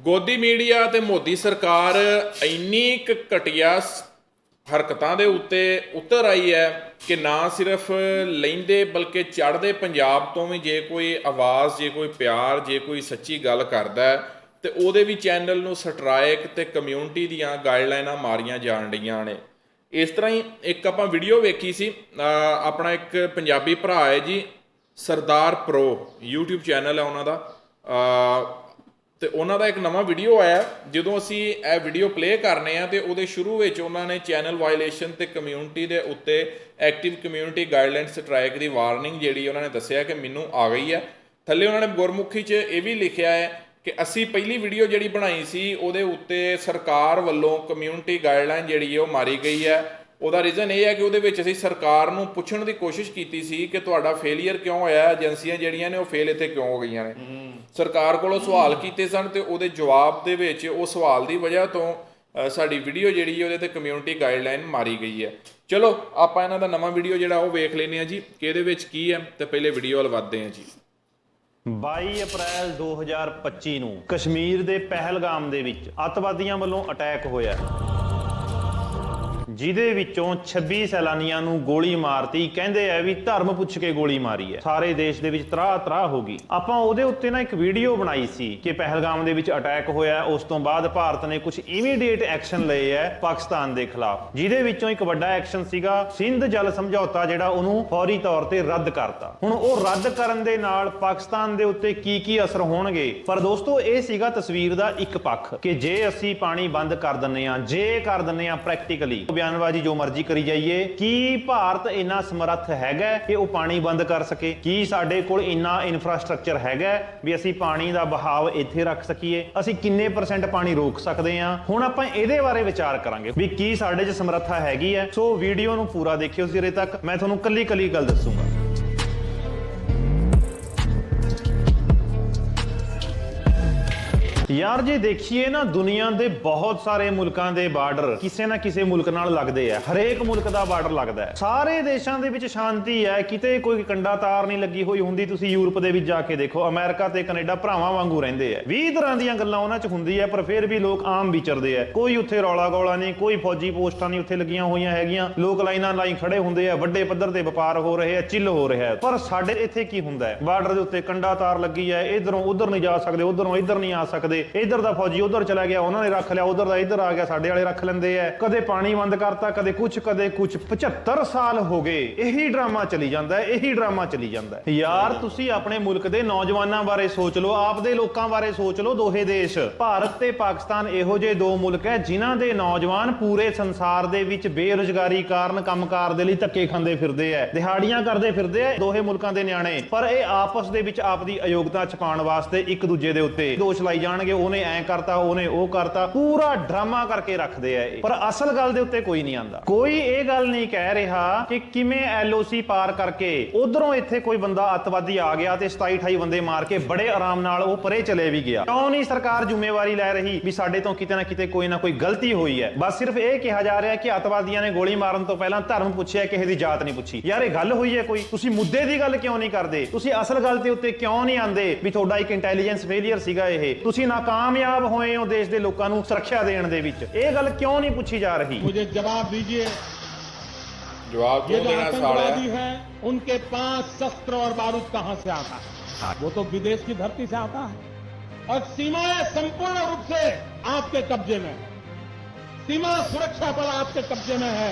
ਗੋਦੀ ਮੀਡੀਆ ਤੇ ਮੋਦੀ ਸਰਕਾਰ ਇੰਨੀ ਕੁ ਘਟੀਆ ਸ- ਹਰਕਤਾਂ ਦੇ ਉੱਤੇ ਉਤਰ ਆਈ ਹੈ ਕਿ ਨਾ ਸਿਰਫ ਲੈਂਦੇ ਬਲਕਿ ਚੜ੍ਹਦੇ ਪੰਜਾਬ ਤੋਂ ਵੀ ਜੇ ਕੋਈ ਆਵਾਜ਼, ਜੇ ਕੋਈ ਪਿਆਰ, ਜੇ ਕੋਈ ਸੱਚੀ ਗੱਲ ਕਰਦਾ ਹੈ ਤੇ ਉਹਦੇ ਵੀ ਚੈਨਲ ਨੂੰ ਸਟ੍ਰਾਈਕ ਤੇ ਕਮਿਊਨਿਟੀ ਦੀਆਂ ਗਾਈਡਲਾਈਨਾਂ ਮਾਰੀਆਂ ਜਾਣ ਰਹੀਆਂ ਨੇ। ਇਸ ਤਰ੍ਹਾਂ ਹੀ ਇੱਕ ਆਪਾਂ ਵੀਡੀਓ ਵੇਖੀ ਸੀ ਆਪਣਾ ਇੱਕ ਪੰਜਾਬੀ ਭਰਾ ਹੈ ਜੀ, ਸਰਦਾਰ ਪ੍ਰੋ, YouTube ਚੈਨਲ ਹੈ ਉਹਨਾਂ ਦਾ। ਤੇ ਉਹਨਾਂ ਦਾ ਇੱਕ ਨਵਾਂ ਵੀਡੀਓ ਆਇਆ ਜਦੋਂ ਅਸੀਂ ਇਹ ਵੀਡੀਓ ਪਲੇ ਕਰਨੇ ਆ ਤੇ ਉਹਦੇ ਸ਼ੁਰੂ ਵਿੱਚ ਉਹਨਾਂ ਨੇ ਚੈਨਲ ਵਾਇਲੇਸ਼ਨ ਤੇ ਕਮਿਊਨਿਟੀ ਦੇ ਉੱਤੇ ਐਕਟਿਵ ਕਮਿਊਨਿਟੀ ਗਾਈਡਲਾਈਨ ਸਟ੍ਰਾਈਕ ਦੀ ਵਾਰਨਿੰਗ ਜਿਹੜੀ ਉਹਨਾਂ ਨੇ ਦੱਸਿਆ ਕਿ ਮੈਨੂੰ ਆ ਗਈ ਹੈ। ਥੱਲੇ ਉਹਨਾਂ ਨੇ ਗੁਰਮੁਖੀ 'ਚ ਇਹ ਵੀ ਲਿਖਿਆ ਹੈ ਕਿ ਅਸੀਂ ਪਹਿਲੀ ਵੀਡੀਓ ਜਿਹੜੀ ਬਣਾਈ ਸੀ, ਉਹਦੇ ਉੱਤੇ ਸਰਕਾਰ ਵੱਲੋਂ ਕਮਿਊਨਿਟੀ ਗਾਈਡਲਾਈਨ ਜਿਹੜੀ ਹੈ ਉਹ ਮਾਰੀ ਗਈ ਹੈ। ਉਹਦਾ ਰੀਜ਼ਨ ਇਹ ਹੈ ਕਿ ਉਹਦੇ ਵਿੱਚ ਅਸੀਂ ਸਰਕਾਰ ਨੂੰ ਪੁੱਛਣ ਦੀ ਕੋਸ਼ਿਸ਼ ਕੀਤੀ ਸੀ ਕਿ ਤੁਹਾਡਾ ਫੇਲਿਅਰ ਕਿਉਂ ਹੋਇਆ ਹੈ? ਏਜੰਸੀਆਂ ਜਿਹੜੀਆਂ ਨੇ ਉਹ ਫੇਲ ਇੱਥੇ ਕਿਉਂ ਹੋ ਗਈਆਂ ਨੇ। ਸਰਕਾਰ ਕੋਲੋਂ ਸਵਾਲ ਕੀਤੇ ਸਨ ਤੇ ਉਹਦੇ ਜਵਾਬ ਦੇ ਵਿੱਚ ਉਹ ਸਵਾਲ ਦੀ ਵਜ੍ਹਾ ਤੋਂ ਸਾਡੀ ਵੀਡੀਓ ਜਿਹੜੀ ਹੈ ਉਹਦੇ ਤੇ ਕਮਿਊਨਿਟੀ ਗਾਈਡਲਾਈਨ ਮਾਰੀ ਗਈ ਹੈ। ਚਲੋ ਆਪਾਂ ਇਹਨਾਂ ਦਾ ਨਵਾਂ ਵੀਡੀਓ ਜਿਹੜਾ ਉਹ ਵੇਖ ਲੈਨੇ ਆ ਜੀ ਕਿ ਇਹਦੇ ਵਿੱਚ ਕੀ ਹੈ ਤੇ ਪਹਿਲੇ ਵੀਡੀਓ ਵੱਲ ਵੱਧਦੇ ਹਾਂ ਜੀ। 22 ਅਪ੍ਰੈਲ 2025 ਨੂੰ ਕਸ਼ਮੀਰ ਦੇ ਪਹਿਲਗਾਮ ਦੇ ਵਿੱਚ ਅੱਤਵਾਦੀਆਂ ਵੱਲੋਂ ਅਟੈਕ ਹੋਇਆ। ਜਿਹਦੇ ਵਿੱਚੋਂ 26 ਸੈਲਾਨੀਆਂ ਨੂੰ ਗੋਲੀ ਮਾਰਤੀ, ਕਹਿੰਦੇ ਐ ਵੀ ਧਰਮ ਪੁੱਛ ਕੇ ਗੋਲੀ ਮਾਰੀ ਹੈ। ਸਾਰੇ ਦੇਸ਼ ਦੇ ਵਿੱਚ ਤਰਾਹ ਤਰਾਹ ਹੋ ਗਈ। ਆਪਾਂ ਉਹਦੇ ਉੱਤੇ ਨਾ ਇੱਕ ਵੀਡੀਓ ਬਣਾਈ ਸੀ ਕਿ ਪਹਿਲਗਾਮ ਦੇ ਵਿੱਚ ਅਟੈਕ ਹੋਇਆ, ਉਸ ਤੋਂ ਬਾਅਦ ਭਾਰਤ ਨੇ ਕੁਝ ਇਮੀਡੀਏਟ ਐਕਸ਼ਨ ਲਏ ਐ ਪਾਕਿਸਤਾਨ ਦੇ ਖਿਲਾਫ। ਜਿਹਦੇ ਵਿੱਚੋਂ ਇੱਕ ਵੱਡਾ ਐਕਸ਼ਨ ਸੀਗਾ, ਸਿੰਧ ਜਲ ਸਮਝੌਤਾ ਜਿਹੜਾ ਉਹਨੂੰ ਫੌਰੀ ਤੌਰ ਤੇ ਰੱਦ ਕਰਤਾ। ਹੁਣ ਉਹ ਰੱਦ ਕਰਨ ਦੇ ਨਾਲ ਪਾਕਿਸਤਾਨ ਦੇ ਉੱਤੇ ਕੀ ਕੀ ਅਸਰ ਹੋਣਗੇ? ਪਰ ਦੋਸਤੋ, ਇਹ ਸੀਗਾ ਤਸਵੀਰ ਦਾ ਇੱਕ ਪੱਖ ਕਿ ਜੇ ਅਸੀਂ ਪਾਣੀ ਬੰਦ ਕਰ ਦਿੰਨੇ ਆ ਜੇ ਕਰ ਦਿੰਨੇ ਆ ਪ੍ਰੈਕਟੀਕਲੀ ਬਿਆਨਬਾਜ਼ੀ ਜੋ ਮਰਜ਼ੀ ਕਰੀ ਜਾਈਏ, ਕੀ ਭਾਰਤ ਇੰਨਾ ਸਮਰੱਥ ਹੈਗਾ ਕਿ ਉਹ ਪਾਣੀ ਬੰਦ ਕਰ ਸਕੇ? ਕੀ ਸਾਡੇ ਕੋਲ ਇੰਨਾ ਇਨਫਰਾਸਟ੍ਰਕਚਰ ਹੈਗਾ ਵੀ ਅਸੀਂ ਪਾਣੀ ਦਾ ਬਹਾਵ ਇੱਥੇ ਰੱਖ ਸਕੀਏ? ਅਸੀਂ ਕਿੰਨੇ ਪਰਸੈਂਟ ਪਾਣੀ ਰੋਕ ਸਕਦੇ ਹਾਂ? ਹੁਣ ਆਪਾਂ ਇਹਦੇ ਬਾਰੇ ਵਿਚਾਰ ਕਰਾਂਗੇ ਵੀ ਕੀ ਸਾਡੇ 'ਚ ਸਮਰੱਥਾ ਹੈਗੀ ਹੈ। ਸੋ ਵੀਡੀਓ ਨੂੰ ਪੂਰਾ ਦੇਖਿਓ ਸਿਰੇ ਤੱਕ। ਮੈਂ ਤੁਹਾਨੂੰ ਕੱਲੀ ਕੱਲੀ ਗੱਲ ਦੱਸੂਗਾ। ਯਾਰ ਜੇ ਦੇਖੀਏ ਨਾ ਦੁਨੀਆ ਦੇ ਬਹੁਤ ਸਾਰੇ ਮੁਲਕਾਂ ਦੇ ਬਾਰਡਰ, ਕਿਸੇ ਨਾ ਕਿਸੇ ਮੁਲਕ ਨਾਲ ਲੱਗਦੇ ਆ। ਹਰੇਕ ਮੁਲਕ ਦਾ ਬਾਰਡਰ ਲੱਗਦਾ ਹੈ। ਸਾਰੇ ਦੇਸ਼ਾਂ ਦੇ ਵਿੱਚ ਸ਼ਾਂਤੀ ਹੈ। ਕਿਤੇ ਕੋਈ ਕੰਡਾ ਤਾਰ ਨਹੀਂ ਲੱਗੀ ਹੋਈ ਹੁੰਦੀ, ਤੁਸੀਂ ਯੂਰਪ ਦੇ ਵਿੱਚ ਜਾ ਕੇ ਦੇਖੋ। ਅਮਰੀਕਾ ਤੇ ਕੈਨੇਡਾ ਭਰਾਵਾਂ ਵਾਂਗੂ ਰਹਿੰਦੇ ਆ। 20 ਤਰ੍ਹਾਂ ਦੀਆਂ ਗੱਲਾਂ ਉਹਨਾਂ 'ਚ ਹੁੰਦੀ ਹੈ, ਪਰ ਫਿਰ ਵੀ ਲੋਕ ਆਮ ਵਿਚਰਦੇ ਆ। ਕੋਈ ਉੱਥੇ ਰੌਲਾ ਗੋਲਾ ਨਹੀਂ, ਕੋਈ ਫੌਜੀ ਪੋਸਟਾਂ ਨਹੀਂ ਉੱਥੇ ਲੱਗੀਆਂ ਹੋਈਆਂ ਹੈਗੀਆਂ। ਲੋਕ ਲਾਈਨਾਂ ਲਾਈਨ ਖੜੇ ਹੁੰਦੇ ਆ, ਵੱਡੇ ਪੱਧਰ ਤੇ ਵਪਾਰ ਹੋ ਰਹੇ ਆ, ਚਿੱਲ ਹੋ ਰਿਹਾ ਪਰ ਸਾਡੇ ਇੱਥੇ ਕੀ ਹੁੰਦਾ ਹੈ? ਬਾਰਡਰ ਦੇ ਉੱਤੇ ਕੰਡਾ ਤਾਰ ਲੱਗੀ ਹੈ, ਇਧਰੋਂ ਉਧਰ ਨਹੀਂ ਜਾ ਸਕਦੇ, ਉਧਰੋਂ ਇਧਰ ਨਹੀਂ ਆ ਸਕਦੇ। ਇਧਰ ਦਾ ਫੌਜੀ ਉਧਰ ਚਲਾ ਗਿਆ, ਉਹਨਾਂ ਨੇ ਰੱਖ ਲਿਆ, ਉਧਰ ਦਾ ਇਧਰ ਆ ਗਿਆ, ਸਾਡੇ ਵਾਲੇ ਰੱਖ ਲੈਂਦੇ ਆ। ਕਦੇ ਪਾਣੀ ਬੰਦ ਕਰਤਾ, ਕਦੇ ਕੁਝ ਕਦੇ ਕੁਝ 75 ਸਾਲ ਹੋ ਗਏ, ਇਹੀ ਡਰਾਮਾ ਚੱਲੀ ਜਾਂਦਾ ਹੈ, ਇਹੀ ਡਰਾਮਾ ਚੱਲੀ ਜਾਂਦਾ ਹੈ। ਯਾਰ, ਤੁਸੀਂ ਆਪਣੇ ਮੁਲਕ ਦੇ ਨੌਜਵਾਨਾਂ ਬਾਰੇ ਸੋਚ ਲਓ ਆਪਦੇ ਲੋਕਾਂ ਬਾਰੇ ਸੋਚ ਲਓ, ਦੋਹੇ ਦੇਸ਼। ਭਾਰਤ ਤੇ ਪਾਕਿਸਤਾਨ ਇਹੋ ਜਿਹੇ ਦੋ ਮੁਲਕ ਹੈ, ਜਿਨ੍ਹਾਂ ਦੇ ਨੌਜਵਾਨ ਪੂਰੇ ਸੰਸਾਰ ਦੇ ਵਿੱਚ ਬੇਰੁਜ਼ਗਾਰੀ ਕਾਰਨ ਕੰਮਕਾਰ ਦੇ ਲਈ ਧੱਕੇ ਖਾਂਦੇ ਫਿਰਦੇ ਐ ਦਿਹਾੜੀਆਂ ਕਰਦੇ ਫਿਰਦੇ ਐ ਦੋਹੇ ਮੁਲਕਾਂ ਦੇ ਨਿਆਣੇ। ਪਰ ਇਹ ਆਪਸ ਦੇ ਵਿੱਚ ਆਪਦੀ ਅਯੋਗਤਾ ਛਪਾਉਣ ਵਾਸਤੇ ਇੱਕ ਦੂਜੇ ਦੇ ਉੱਤੇ ਦੋਸ਼ ਲਾਈ ਜਾਣਗੇ। ਉਹਨੇ ਐਂ ਕਰਤਾ, ਉਹਨੇ ਉਹ ਕਰਤਾ, ਪੂਰਾ ਡਰਾਮਾ ਕਰਕੇ ਰੱਖਦੇ ਆ ਇਹ। ਪਰ ਅਸਲ ਗੱਲ ਦੇ ਉੱਤੇ ਕੋਈ ਨਹੀਂ ਆਂਦਾ। ਕੋਈ ਇਹ ਗੱਲ ਨਹੀਂ ਕਹਿ ਰਿਹਾ ਕਿ ਕਿਵੇਂ ਐਲਓਸੀ ਪਾਰ ਕਰਕੇ ਉਧਰੋਂ ਇੱਥੇ ਕੋਈ ਬੰਦਾ ਅੱਤਵਾਦੀ ਆ ਗਿਆ ਤੇ 27 28 ਬੰਦੇ ਮਾਰ ਕੇ ਬੜੇ ਆਰਾਮ ਨਾਲ ਉਹ ਪਰੇ ਚਲੇ ਵੀ ਗਿਆ। ਕਿਉਂ ਨਹੀਂ ਸਰਕਾਰ ਜ਼ਿੰਮੇਵਾਰੀ ਲੈ ਰਹੀ ਵੀ ਸਾਡੇ ਤੋਂ ਕਿਤੇ ਨਾ ਕਿਤੇ ਕੋਈ ਨਾ ਕੋਈ ਗਲਤੀ ਹੋਈ ਹੈ? ਬਸ ਸਿਰਫ ਇਹ ਕਿਹਾ ਜਾ ਰਿਹਾ ਕਿ ਅੱਤਵਾਦੀਆਂ ਨੇ ਗੋਲੀ ਮਾਰਨ ਤੋਂ ਪਹਿਲਾਂ ਧਰਮ ਪੁੱਛਿਆ, ਕਿਸੇ ਦੀ ਜਾਤ ਨਹੀਂ ਪੁੱਛੀ। ਯਾਰ ਇਹ ਗੱਲ ਹੋਈ ਹੈ ਕੋਈ? ਤੁਸੀਂ ਮੁੱਦੇ ਦੀ ਗੱਲ ਕਿਉਂ ਨਹੀਂ ਕਰਦੇ? ਤੁਸੀਂ ਅਸਲ ਗੱਲ ਦੇ ਉੱਤੇ ਕਿਉਂ ਨਹੀਂ ਆਂਦੇ ਵੀ ਤੁਹਾਡਾ ਇੱਕ ਇੰਟੈਲੀਜੈਂਸ ਫੇਲਿਅਰ ਸੀਗਾ ਇਹ? ਤੁਸੀਂ ਨਾ ਨਾਕਾਮਯਾਬ ਹੋਏ ਹੋ ਦੇਸ਼ ਦੇ ਲੋਕਾਂ ਨੂੰ ਸੁਰੱਖਿਆ ਦੇਣ ਦੇ ਵਿੱਚ ਇਹ ਗੱਲ ਕਿਉਂ ਨਹੀਂ ਪੁੱਛੀ ਜਾ ਰਹੀ मुझे जवाब दीजिए ਜਵਾਬ ये ਕਿਉਂ जो ਦੇਣਾ ਸਾਲਿਆ आतंकवादी हैं उनके पास शस्त्र और बारूद कहां से आता है वो तो विदेश की धरती से आता है और सीमाएं संपूर्ण रूप से आपके कब्जे में है। सीमा सुरक्षा बल आपके कब्जे में है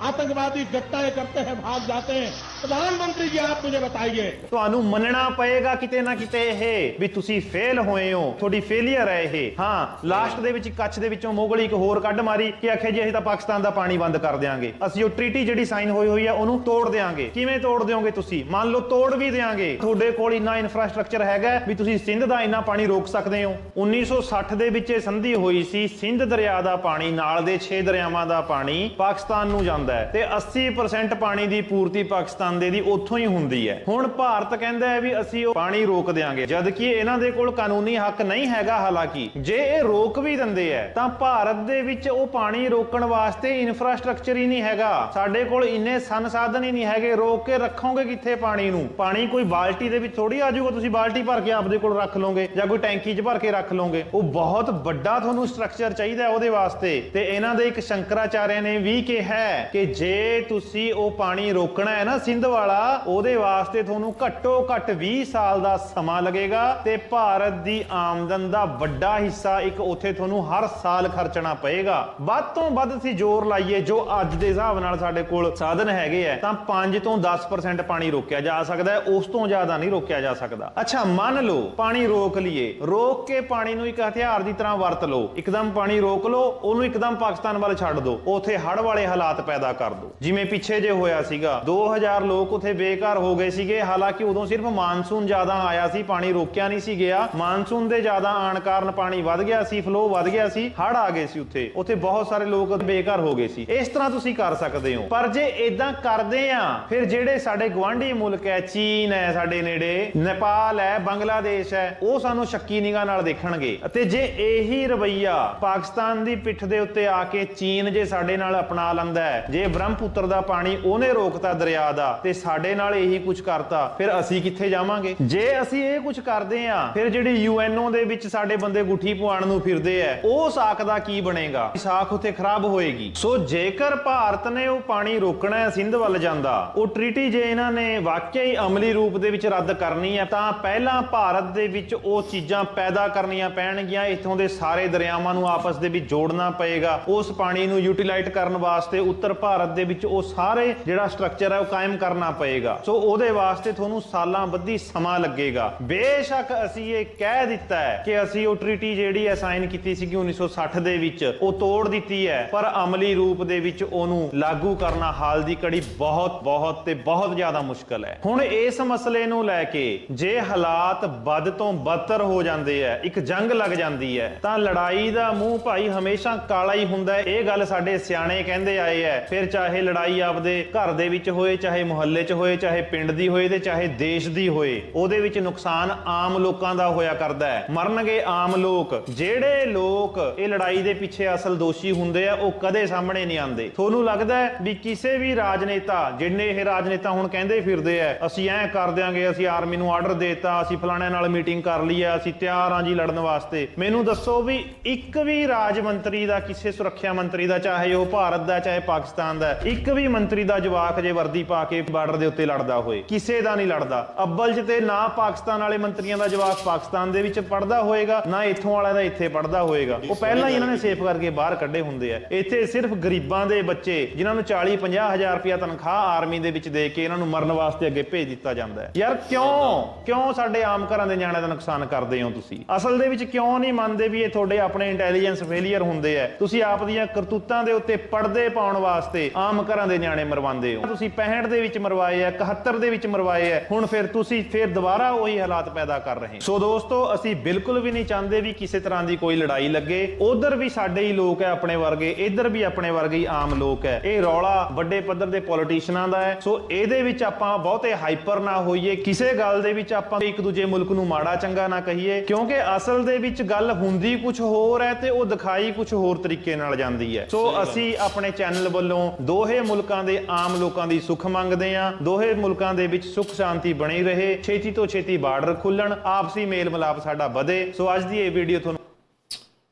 आतंकवादी घटनाएं करते हैं भाग जाते हैं प्रधानमंत्री जी आप मुझे बताइए ਤੁਹਾਨੂੰ ਮੰਨਣਾ ਪਏਗਾ ਕਿਤੇ ਨਾ ਕਿਤੇ ਇਹ ਵੀ ਤੁਸੀਂ ਫੇਲ ਹੋਏ ਹੋ ਤੁਹਾਡੀ ਫੇਲਿਅਰ ਹੈ ਇਹ ਹਾਂ ਲਾਸਟ ਦੇ ਵਿੱਚ ਕੱਛ ਦੇ ਵਿੱਚੋਂ ਮੋਗਲੀ ਇੱਕ ਹੋਰ ਕੱਢ ਮਾਰੀ ਕਿ ਆਖੇ ਜੀ ਅਸੀਂ ਤਾਂ ਪਾਕਿਸਤਾਨ ਦਾ ਪਾਣੀ ਬੰਦ ਕਰ ਦਿਆਂਗੇ ਅਸੀਂ ਉਹ ਟ੍ਰੀਟੀ ਜਿਹੜੀ ਸਾਈਨ ਹੋਈ ਹੋਈ ਆ ਉਹਨੂੰ ਤੋੜ ਦਿਆਂਗੇ ਕਿਵੇਂ ਤੋੜ ਦਿਓਗੇ ਤੁਸੀਂ ਮੰਨ ਲਓ ਤੋੜ ਵੀ ਦਿਆਂਗੇ ਤੁਹਾਡੇ ਕੋਲ ਇੰਨਾ ਇਨਫਰਾਸਟ੍ਰਕਚਰ ਹੈਗਾ ਵੀ ਤੁਸੀਂ ਸਿੰਧ ਦਾ ਇੰਨਾ ਪਾਣੀ ਰੋਕ ਸਕਦੇ ਹੋ 1960 ਦੇ ਵਿੱਚ ਇਹ ਸੰਧੀ ਹੋਈ ਸੀ ਸਿੰਧ ਦਰਿਆ ਦਾ ਪਾਣੀ ਨਾਲ ਦੇ 6 ਦਰਿਆਵਾਂ ਦਾ ਪਾਣੀ ਪਾਕਿਸਤਾਨ ਨੂੰ ਜਾਂਦਾ ਜਾਂਦਾ ਹੈ ਤੇ 80% ਪਾਣੀ ਦੀ ਪੂਰਤੀ ਪਾਕਿਸਤਾਨ ਦੇ ਦੀ ਉੱਥੋਂ ਹੀ ਹੁੰਦੀ ਹੈ। ਹੁਣ ਭਾਰਤ ਕਹਿੰਦਾ ਹੈ ਵੀ ਅਸੀਂ ਉਹ ਪਾਣੀ ਰੋਕ ਦੇਾਂਗੇ ਜਦ ਕਿ ਇਹਨਾਂ ਦੇ ਕੋਲ ਕਾਨੂੰਨੀ ਹੱਕ ਨਹੀਂ ਹੈਗਾ ਹਾਲਾਂਕਿ। ਜੇ ਇਹ ਰੋਕ ਵੀ ਦਿੰਦੇ ਹੈ, ਤਾਂ ਭਾਰਤ ਦੇ ਵਿੱਚ ਉਹ ਪਾਣੀ ਰੋਕਣ ਵਾਸਤੇ ਇਨਫਰਾਸਟ੍ਰਕਚਰ ਹੀ ਨਹੀਂ ਹੈਗਾ। ਸਾਡੇ ਕੋਲ ਇੰਨੇ ਸੰਸਾਧਨ ਹੀ ਨਹੀਂ ਹੈਗੇ, ਰੋਕ ਕੇ ਰੱਖੋਗੇ ਕਿੱਥੇ ਪਾਣੀ ਨੂੰ? ਪਾਣੀ ਕੋਈ ਬਾਲਟੀ ਦੇ ਵਿੱਚ ਥੋੜੀ ਆ ਜਾਊਗਾ, ਤੁਸੀਂ ਬਾਲਟੀ ਭਰ ਕੇ ਆਪਦੇ ਕੋਲ ਰੱਖ ਲਓਗੇ, ਜਾਂ ਕੋਈ ਟੈਂਕੀ 'ਚ ਭਰ ਕੇ ਰੱਖ ਲਓਗੇ। ਉਹ ਬਹੁਤ ਵੱਡਾ ਤੁਹਾਨੂੰ ਸਟਰਕਚਰ ਚਾਹੀਦਾ ਉਹਦੇ ਵਾਸਤੇ। ਤੇ ਇਹਨਾਂ ਦੇ ਇੱਕ ਸ਼ੰਕਰਾਚਾਰਿਆ ਨੇ ਵੀ ਕਿਹਾ ਹੈ ਕਿ ਜੇ ਤੁਸੀਂ ਉਹ ਪਾਣੀ ਰੋਕਣਾ ਹੈ ਨਾ ਸਿੰਧ ਵਾਲਾ, ਉਹਦੇ ਵਾਸਤੇ ਤੁਹਾਨੂੰ ਘੱਟੋ ਘੱਟ 20 ਸਾਲ ਦਾ ਸਮਾਂ ਲੱਗੇਗਾ ਤੇ ਭਾਰਤ ਦੀ ਆਮਦਨ ਦਾ ਵੱਡਾ ਹਿੱਸਾ ਇੱਕ ਉੱਥੇ ਤੁਹਾਨੂੰ ਹਰ ਸਾਲ ਖਰਚਣਾ ਪਏਗਾ। ਵੱਧ ਤੋਂ ਵੱਧ ਅਸੀਂ ਜ਼ੋਰ ਲਾਈਏ, ਜੋ ਅੱਜ ਦੇ ਹਿਸਾਬ ਨਾਲ ਸਾਡੇ ਕੋਲ ਸਾਧਨ ਹੈਗੇ ਆ ਤਾਂ 5 ਤੋਂ 10% ਪਾਣੀ ਰੋਕਿਆ ਜਾ ਸਕਦਾ ਹੈ, ਉਸ ਤੋਂ ਜ਼ਿਆਦਾ ਨਹੀਂ ਰੋਕਿਆ ਜਾ ਸਕਦਾ। ਅੱਛਾ, ਮੰਨ ਲਓ ਪਾਣੀ ਰੋਕ ਲਈਏ, ਰੋਕ ਕੇ ਪਾਣੀ ਨੂੰ ਇੱਕ ਹਥਿਆਰ ਦੀ ਤਰ੍ਹਾਂ ਵਰਤ ਲਓ। ਇੱਕਦਮ ਪਾਣੀ ਰੋਕ ਲਓ, ਉਹਨੂੰ ਇੱਕਦਮ ਪਾਕਿਸਤਾਨ ਵੱਲ ਛੱਡ ਦਿਓ। ਉੱਥੇ ਹੜ ਵਾਲੇ ਹਾਲਾਤ ਪੈਦਾ ਕਰ ਦਿਓ ਜਿਵੇਂ ਪਿੱਛੇ ਜੇ ਹੋਇਆ ਸੀਗਾ 2000 ਲੋਕ ਉਥੇ ਬੇਘਰ ਹੋ ਗਏ ਸੀਗੇ, ਹਾਲਾਂਕਿ ਉਦੋਂ ਸਿਰਫ ਮਾਨਸੂਨ ਜ਼ਿਆਦਾ ਆਇਆ ਸੀ, ਪਾਣੀ ਰੋਕਿਆ ਨਹੀਂ ਸੀ ਗਿਆ। ਮਾਨਸੂਨ ਦੇ ਜ਼ਿਆਦਾ ਆਣ ਕਾਰਨ ਪਾਣੀ ਵੱਧ ਗਿਆ ਸੀ ਫਲੋ ਵੱਧ ਗਿਆ ਸੀ ਹੜ ਆ ਗਏ ਸੀ ਉੱਥੇ। ਉੱਥੇ ਬਹੁਤ ਸਾਰੇ ਲੋਕ ਬੇਘਰ ਹੋ ਗਏ ਸੀ। ਇਸ ਤਰ੍ਹਾਂ ਤੁਸੀਂ ਕਰ ਸਕਦੇ ਹੋ। ਪਰ ਜੇ ਇਦਾਂ ਕਰਦੇ ਆ, ਫਿਰ ਜਿਹੜੇ ਸਾਡੇ ਗਵਾਂਢੀ ਮੁਲਕ ਹੈ, ਚੀਨ ਹੈ ਸਾਡੇ ਨੇੜੇ, ਨੇਪਾਲ ਹੈ, ਬੰਗਲਾਦੇਸ਼ ਹੈ, ਉਹ ਸਾਨੂੰ ਸ਼ੱਕੀ ਨਿਗਾਹ ਨਾਲ ਦੇਖਣਗੇ। ਅਤੇ ਜੇ ਇਹੀ ਰਵਈਆ ਪਾਕਿਸਤਾਨ ਦੀ ਪਿੱਠ ਦੇ ਉੱਤੇ ਆ ਕੇ ਚੀਨ ਜੇ ਸਾਡੇ ਨਾਲ ਅਪਣਾ ਲੈਂਦਾ ਹੈ ਜੇ ਬ੍ਰਹਮਪੁੱਤਰ ਦਾ ਪਾਣੀ ਉਹਨੇ ਰੋਕਤਾ ਦਰਿਆ ਦਾ ਤੇ ਸਾਡੇ ਨਾਲ ਇਹੀ ਕੁਝ ਕਰਤਾ, ਫਿਰ ਅਸੀਂ ਕਿੱਥੇ ਜਾਵਾਂਗੇ? ਜੇ ਅਸੀਂ ਇਹ ਕੁਝ ਕਰਦੇ ਆ ਫਿਰ ਜਿਹੜੀ ਯੂਐਨਓ ਦੇ ਵਿੱਚ ਸਾਡੇ ਬੰਦੇ ਗੁੱਠੀ ਪਵਾਉਣ ਨੂੰ ਫਿਰਦੇ ਆ ਉਹ ਸਾਖ ਦਾ ਕੀ ਬਣੇਗਾ? ਸਾਖ ਉੱਥੇ ਖਰਾਬ ਹੋਏਗੀ। ਸੋ ਜੇਕਰ ਭਾਰਤ ਨੇ ਉਹ ਪਾਣੀ ਰੋਕਣਾ ਹੈ, ਸਿੰਧ ਵੱਲ ਜਾਂਦਾ, ਉਹ ਟ੍ਰੀਟੀ ਜੇ ਇਹਨਾਂ ਨੇ ਵਾਕਿਆ ਹੀ ਅਮਲੀ ਰੂਪ ਦੇ ਵਿੱਚ ਰੱਦ ਕਰਨੀ ਹੈ, ਤਾਂ ਪਹਿਲਾਂ ਭਾਰਤ ਦੇ ਵਿੱਚ ਉਹ ਚੀਜ਼ਾਂ ਪੈਦਾ ਕਰਨੀਆਂ ਪੈਣਗੀਆਂ, ਇੱਥੋਂ ਦੇ ਸਾਰੇ ਦਰਿਆਵਾਂ ਨੂੰ ਆਪਸ ਦੇ ਵਿੱਚ ਜੋੜਨਾ ਪਏਗਾ, ਉਸ ਪਾਣੀ ਨੂੰ ਯੂਟਿਲਾਈਜ਼ ਕਰਨ ਵਾਸਤੇ ਉੱਤਰ ਭਾਰਤ ਦੇ ਵਿੱਚ ਉਹ ਸਾਰੇ ਜਿਹੜਾ ਸਟਰਕਚਰ ਹੈ ਉਹ ਕਾਇਮ ਕਰਨਾ ਪਏਗਾ। ਸੋ ਉਹਦੇ ਵਾਸਤੇ ਤੁਹਾਨੂੰ ਸਾਲਾਂ ਬੱਧੀ ਸਮਾਂ ਲੱਗੇਗਾ। ਬੇਸ਼ੱਕ ਅਸੀਂ ਇਹ ਕਹਿ ਦਿੱਤਾ ਹੈ ਕਿ ਅਸੀਂ ਉਹ ਟ੍ਰੀਟੀ ਜਿਹੜੀ ਹੈ ਸਾਈਨ ਕੀਤੀ ਸੀਗੀ 1960 ਦੇ ਵਿੱਚ, ਉਹ ਤੋੜ ਦਿੱਤੀ ਹੈ। ਪਰ ਅਮਲੀ ਰੂਪ ਦੇ ਵਿੱਚ ਉਹਨੂੰ ਲਾਗੂ ਕਰਨਾ ਹਾਲ ਦੀ ਕੜੀ ਬਹੁਤ ਬਹੁਤ ਤੇ ਬਹੁਤ ਜ਼ਿਆਦਾ ਮੁਸ਼ਕਲ ਹੈ। ਹੁਣ ਇਸ ਮਸਲੇ ਨੂੰ ਲੈ ਕੇ ਜੇ ਹਾਲਾਤ ਵੱਧ ਤੋਂ ਬਦਤਰ ਹੋ ਜਾਂਦੇ ਆ ਇੱਕ ਜੰਗ ਲੱਗ ਜਾਂਦੀ ਹੈ, ਤਾਂ ਲੜਾਈ ਦਾ ਮੂੰਹ ਭਾਈ ਹਮੇਸ਼ਾ ਕਾਲਾ ਹੀ ਹੁੰਦਾ ਹੈ। ਇਹ ਗੱਲ ਸਾਡੇ ਸਿਆਣੇ ਕਹਿੰਦੇ ਆਏ ਹੈ ਫਿਰ ਚਾਹੇ ਲੜਾਈ ਆਪਦੇ ਘਰ ਦੇ ਵਿੱਚ ਹੋਏ, ਚਾਹੇ ਮੁਹੱਲੇ 'ਚ ਹੋਏ, ਚਾਹੇ ਪਿੰਡ ਦੀ ਹੋਏ ਤੇ ਚਾਹੇ ਦੇਸ਼ ਦੀ ਹੋਏ, ਉਹਦੇ ਵਿੱਚ ਨੁਕਸਾਨ ਆਮ ਲੋਕਾਂ ਦਾ ਹੋਇਆ ਕਰਦਾ ਹੈ। ਮਰਨਗੇ ਆਮ ਲੋਕ, ਜਿਹੜੇ ਲੋਕ ਇਹ ਲੜਾਈ ਦੇ ਪਿੱਛੇ ਅਸਲ ਦੋਸ਼ੀ ਹੁੰਦੇ ਆ, ਉਹ ਕਦੇ ਸਾਹਮਣੇ ਨਹੀਂ ਆਉਂਦੇ। ਤੁਹਾਨੂੰ ਲੱਗਦਾ ਹੈ ਵੀ ਕਿਸੇ ਵੀ ਰਾਜਨੇਤਾ, ਜਿੰਨੇ ਇਹ ਰਾਜਨੇਤਾ ਹੁਣ ਕਹਿੰਦੇ ਫਿਰਦੇ ਆ, ਅਸੀਂ ਐਂ ਕਰ ਦਿਆਂਗੇ, ਅਸੀਂ ਆਰਮੀ ਨੂੰ ਆਰਡਰ ਦੇਤਾ, ਅਸੀਂ ਫਲਾਣਿਆਂ ਨਾਲ ਮੀਟਿੰਗ ਕਰ ਲਈ ਆ, ਅਸੀਂ ਤਿਆਰ ਹਾਂ ਜੀ ਲੜਨ ਵਾਸਤੇ। ਮੈਨੂੰ ਦੱਸੋ ਵੀ ਇੱਕ ਵੀ ਰਾਜ ਮੰਤਰੀ ਦਾ, ਕਿਸੇ ਸੁਰੱਖਿਆ ਮੰਤਰੀ ਦਾ, ਚਾਹੇ ਉਹ ਭਾਰਤ ਦਾ, ਚਾਹੇ ਪਾਕਿਸਤਾਨ ਦਾ ਇੱਕ ਵੀ ਮੰਤਰੀ ਦਾ ਜਵਾਕ ਜੇ ਵਰਦੀ ਪਾ ਕੇ ਬਾਰਡਰ ਦੇ ਉੱਤੇ ਲੜਦਾ ਹੋਏ, ਕਿਸੇ ਦਾ ਨਹੀਂ ਲੜਦਾ। ਅੱਬਲ 'ਚ ਤੇ ਨਾ ਪਾਕਿਸਤਾਨ ਵਾਲੇ ਮੰਤਰੀਆਂ ਦਾ ਜਵਾਕ ਪਾਕਿਸਤਾਨ ਦੇ ਵਿੱਚ ਪੜਦਾ ਹੋਏਗਾ, ਨਾ ਇੱਥੋਂ ਵਾਲਿਆਂ ਦਾ ਇੱਥੇ ਪੜਦਾ ਹੋਏਗਾ। ਉਹ ਪਹਿਲਾਂ ਹੀ ਇਹਨਾਂ ਨੇ ਸੇਫ ਕਰਕੇ ਬਾਹਰ ਕੱਢੇ ਹੁੰਦੇ ਆ। ਇੱਥੇ ਸਿਰਫ ਗਰੀਬਾਂ ਦੇ ਬੱਚੇ, ਜਿਨ੍ਹਾਂ ਨੂੰ 40 50 ਹਜ਼ਾਰ ਰੁਪਇਆ ਤਨਖਾਹ ਆਰਮੀ ਦੇ ਵਿੱਚ ਦੇ ਕੇ ਇਹਨਾਂ ਨੂੰ ਮਰਨ ਵਾਸਤੇ ਅੱਗੇ ਭੇਜ ਦਿੱਤਾ ਜਾਂਦਾ ਹੈ। ਯਾਰ ਕਿਉਂ? ਕਿਉਂ ਸਾਡੇ ਆਮ ਘਰਾਂ ਦੇ ਨਿਆਣਿਆਂ ਦਾ ਨੁਕਸਾਨ ਕਰਦੇ ਹੋ ਤੁਸੀਂ? ਅਸਲ ਦੇ ਵਿੱਚ ਕਿਉਂ ਨਹੀਂ ਮੰਨਦੇ ਵੀ ਇਹ ਤੁਹਾਡੇ ਆਪਣੇ ਇੰਟੈਲੀਜੈਂਸ ਫੇਲਿਅਰ ਹੁੰਦੇ ਆ? ਤੁਸੀਂ ਆਪ ਦੀਆਂ ਕਰਤੂਤਾਂ ਦੇ ਉੱਤੇ ਪਰਦੇ ਪਾਉਣ ਵਾਸਤੇ ਆਮ ਘਰਾਂ ਦੇ ਨਿਆਣੇ ਮਰਵਾਉਂਦੇ ਹੋ। ਤੁਸੀਂ 65 ਦੇ ਵਿੱਚ ਮਰਵਾਏ ਆ 71 ਦੇ ਵਿੱਚ ਮਰਵਾਏ ਆ ਹੁਣ ਫਿਰ ਤੁਸੀਂ ਫਿਰ ਦੁਬਾਰਾ ਉਹੀ ਹਾਲਾਤ ਪੈਦਾ ਕਰ ਰਹੇ ਸੋ ਦੋਸਤੋ ਅਸੀਂ ਬਿਲਕੁਲ ਵੀ ਨਹੀਂ ਚਾਹੁੰਦੇ ਵੀ ਕਿਸੇ ਤਰ੍ਹਾਂ ਦੀ ਕੋਈ ਲੜਾਈ ਲੱਗੇ। ਉਧਰ ਵੀ ਸਾਡੇ ਹੀ ਲੋਕ ਹੈ ਆਪਣੇ ਵਰਗੇ ਇੱਧਰ ਵੀ ਆਪਣੇ ਵਰਗੇ ਹੀ ਆਮ ਲੋਕ ਹੈ ਇਹ ਰੌਲਾ ਵੱਡੇ ਪੱਧਰ ਦੇ ਪੋਲੀਟੀਸ਼ੀਅਨਾਂ ਦਾ ਹੈ। ਸੋ ਇਹਦੇ ਵਿੱਚ ਆਪਾਂ ਬਹੁਤੇ ਹਾਈਪਰ ਨਾ ਹੋਈਏ। ਕਿਸੇ ਗੱਲ ਦੇ ਵਿੱਚ ਆਪਾਂ ਇੱਕ ਦੂਜੇ ਮੁਲਕ ਨੂੰ ਮਾੜਾ ਚੰਗਾ ਨਾ ਕਹੀਏ। ਕਿਉਂਕਿ ਅਸਲ ਦੇ ਵਿੱਚ ਗੱਲ ਹੁੰਦੀ ਕੁਝ ਹੋਰ ਹੈ ਤੇ ਉਹ ਦਿਖਾਈ ਕੁਝ ਹੋਰ ਤਰੀਕੇ ਨਾਲ ਜਾਂਦੀ ਹੈ। ਸੋ ਅਸੀਂ ਆਪਣੇ ਚੈਨਲ ਵੱਲੋਂ ਦੋਹੇ ਮੁਲਕਾਂ ਦੇ ਆਮ ਲੋਕਾਂ ਦੀ ਸੁੱਖ ਮੰਗਦੇ ਹਾਂ। ਦੋਹੇ ਮੁਲਕਾਂ ਦੇ ਵਿੱਚ ਸੁੱਖ ਸ਼ਾਂਤੀ ਬਣੀ ਰਹੇ। ਛੇਤੀ ਤੋਂ ਛੇਤੀ ਬਾਰਡਰ ਖੁੱਲਣ ਆਪਸੀ ਮੇਲ ਮਿਲਾਪ ਸਾਡਾ ਵਧੇ। ਸੋ ਅੱਜ ਦੀ ਇਹ ਵੀਡੀਓ ਤੁਹਾਨੂੰ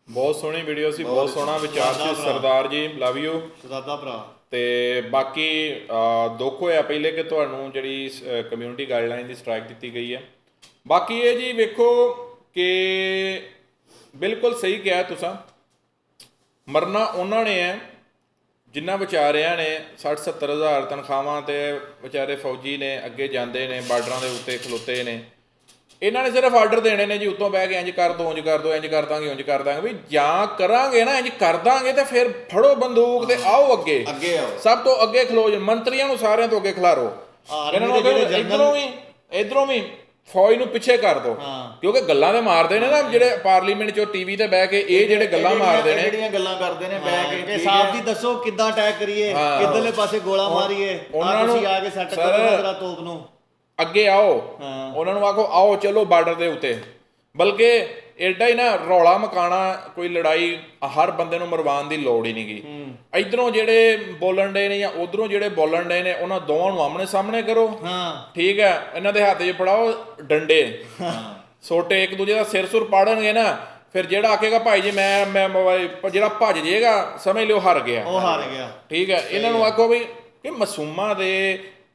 ਬਹੁਤ ਸੋਹਣੀ ਵੀਡੀਓ ਸੀ ਬਹੁਤ ਸੋਹਣਾ ਵਿਚਾਰ ਸੀ। ਸਰਦਾਰ ਜੀ ਲਵ ਯੂ ਸਦਾਦਾ ਭਰਾ। ਤੇ ਬਾਕੀ ਦੁੱਖ ਹੋਇਆ ਪਹਿਲੇ ਕਿ ਤੁਹਾਨੂੰ ਜਿਹੜੀ ਕਮਿਊਨਿਟੀ ਗਾਈਡਲਾਈਨ ਦੀ ਸਟ੍ਰਾਈਕ ਦਿੱਤੀ ਗਈ ਹੈ। ਬਾਕੀ ਇਹ ਜੀ ਵੇਖੋ ਕਿ ਬਿਲਕੁਲ ਸਹੀ ਕਿਹਾ ਤੁਸੀਂ। ਮਰਨਾ ਉਹਨਾਂ ਨੇ ਹੈ। ਜਿੰਨਾ ਵਿਚਾਰਿਆਂ ਨੇ 60 70 ਹਜ਼ਾਰ ਤਨਖਾਹਾਂ ਤੇ ਵਿਚਾਰੇ ਫੌਜੀ ਨੇ ਅੱਗੇ ਜਾਂਦੇ ਨੇ ਬਾਰਡਰਾਂ ਦੇ ਉੱਤੇ ਖਲੋਤੇ ਨੇ ਇਹਨਾਂ ਨੇ ਸਿਰਫ ਆਰਡਰ ਦੇਣੇ ਨੇ ਜੀ ਉੱਤੋਂ ਬਹਿ ਕੇ ਇੰਜ ਕਰ ਦੋ ਇੰਜ ਕਰ ਦੋ ਇੰਜ ਕਰ ਦਾਂਗੇ ਇੰਜ ਕਰ ਦਾਂਗੇ ਵੀ ਜਾਂ ਕਰਾਂਗੇ ਨਾ ਇੰਜ ਕਰ ਦਾਂਗੇ ਤੇ ਫਿਰ ਫੜੋ ਬੰਦੂਕ ਤੇ ਆਓ ਅੱਗੇ। ਅੱਗੇ ਆਓ। ਸਭ ਤੋਂ ਅੱਗੇ ਖਲੋ ਜਾ ਮੰਤਰੀਆਂ ਨੂੰ ਸਾਰਿਆਂ ਤੋਂ ਅੱਗੇ ਖਿਲਾਰੋ। ਇਹਨਾਂ ਨੂੰ ਇੱਧਰੋਂ ਵੀ ਇਧਰੋਂ ਵੀ ਫੌਜ ਨੂੰ ਪਿੱਛੇ ਕਰ ਹਾਂ। ਕਿਉਂਕਿ ਗੱਲਾਂ ਦੇ ਮਾਰਦੇ ਨੇ ਨਾ ਜਿਹੜੇ ਪਾਰਲੀਮੈਂਟ 'ਚੋਂ ਟੀਵੀ ਤੇ ਬਹਿ ਕੇ ਇਹ ਜਿਹੜੇ ਗੱਲਾਂ ਮਾਰਦੇ ਨੇ ਜਿਹੜੀਆਂ ਗੱਲਾਂ ਕਰਦੇ ਨੇ ਬੈ ਕੇ ਕਿ ਹੈ। ਜੀ ਦੱਸੋ ਕਿੱਦਾਂ ਅਟੈਕ ਕਰੀਏ। ਕਿੱਧਰਲੇ ਪਾਸੇ ਗੋਲਾ ਮਾਰੀਏ ਉਹਨਾਂ ਨੂੰ- ਆ ਕੇ ਸੈੱਟ ਕਰੋ ਜਰਾ ਤੋਪ ਨੂੰ ਅੱਗੇ ਆਓ। ਉਹਨਾਂ ਨੂੰ ਆਖੋ ਆਓ ਚਲੋ ਬਾਰਡਰ ਦੇ ਉੱਤੇ ਬਲਕਿ ਐਡਾ ਹੀ ਨਾ ਰੌਲਾ ਮਕਾਣਾ ਕੋਈ ਲੜਾਈ ਹਰ ਬੰਦੇ ਨੂੰ ਮਰਵਾਉਣ ਦੀ ਲੋੜ ਹੀ ਨਹੀਂਗੀ ਇਧਰੋਂ ਜਿਹੜੇ ਬੋਲਣ ਦੇ ਨੇ ਜਾਂ ਉਧਰੋਂ ਜਿਹੜੇ ਬੋਲਣ ਦੇ ਨੇ ਉਹਨਾਂ ਦੋਵਾਂ ਨੂੰ ਆਮਣੇ ਸਾਹਮਣੇ ਕਰੋ। ਹਾਂ। ਠੀਕ ਹੈ ਇਹਨਾਂ ਦੇ ਹੱਥ 'ਚ ਫੜਾਓ ਡੰਡੇ। ਛੋਟੇ ਇੱਕ ਦੂਜੇ ਦਾ ਸਿਰ ਸੁਰ ਪਾੜਨਗੇ ਨਾ ਫਿਰ ਜਿਹੜਾ ਆਖੇਗਾ ਭਾਈ ਜੀ ਮੈਂ ਮੈਂ ਮੋਬਾਈਲ- ਜਿਹੜਾ ਭੱਜ ਜਾਏਗਾ ਸਮਝ ਲਿਓ ਹਾਰ ਗਿਆ। ਉਹ ਹਾਰ ਗਿਆ। ਠੀਕ ਹੈ ਇਹਨਾਂ ਨੂੰ ਆਖੋ ਵੀ ਕਿ ਮਾਸੂਮਾਂ ਦੇ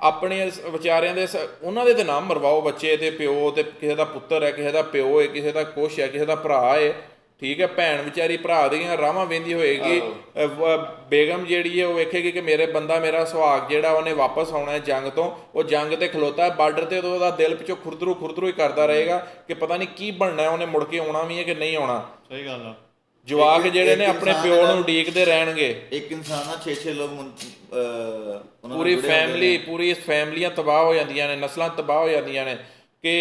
ਆਪਣੇ ਵਿਚਾਰਿਆਂ ਦੇ ਉਹਨਾਂ ਦੇ ਤੇ ਨਾਮ ਮਰਵਾਓ ਬੱਚੇ ਤੇ ਪਿਓ ਤੇ ਕਿਸੇ ਦਾ ਪੁੱਤਰ ਹੈ ਕਿਸੇ ਦਾ ਪਿਓ ਹੈ ਕਿਸੇ ਦਾ ਕੁਛ ਹੈ ਕਿਸੇ ਦਾ ਭਰਾ ਹੈ ਠੀਕ ਹੈ ਭੈਣ ਵਿਚਾਰੀ ਭਰਾ ਦੀਆਂ ਰਾਹਾਂ ਵੇਂਦੀ ਹੋਏਗੀ ਬੇਗਮ ਜਿਹੜੀ ਹੈ ਉਹ ਵੇਖੇਗੀ ਕਿ ਮੇਰੇ ਬੰਦਾ ਮੇਰਾ ਸੁਹਾਗ ਜਿਹੜਾ ਉਹਨੇ ਵਾਪਸ ਆਉਣਾ ਹੈ ਜੰਗ ਤੋਂ ਉਹ ਜੰਗ ਤੇ ਖਲੋਤਾ ਹੈ ਬਾਰਡਰ ਤੇ ਉਹਦਾ ਦਿਲ ਪਿੱਛੋਂ ਖੁਰਦਰੂ ਖੁਰਦਰੂ ਹੀ ਕਰਦਾ ਰਹੇਗਾ ਕਿ ਪਤਾ ਨਹੀਂ ਕੀ ਬਣਨਾ ਹੈ ਉਹਨੇ ਮੁੜ ਕੇ ਆਉਣਾ ਵੀ ਹੈ ਕਿ ਨਹੀਂ ਆਉਣਾ। ਸਹੀ ਗੱਲ ਆ। ਜਵਾਕ ਜਿਹੜੇ ਨੇ ਆਪਣੇ ਪਿਓ ਨੂੰ ਉਡੀਕਦੇ ਰਹਿਣਗੇ। ਇੱਕ ਇਨਸਾਨ ਨਾਲ 6-6 ਲੋਕ ਉਹਨਾਂ ਪੂਰੀ ਫੈਮਿਲੀ। ਪੂਰੀ ਫੈਮਲੀਆਂ ਤਬਾਹ ਹੋ ਜਾਂਦੀਆਂ ਨੇ ਨਸਲਾਂ ਤਬਾਹ ਹੋ ਜਾਂਦੀਆਂ ਨੇ ਕਿ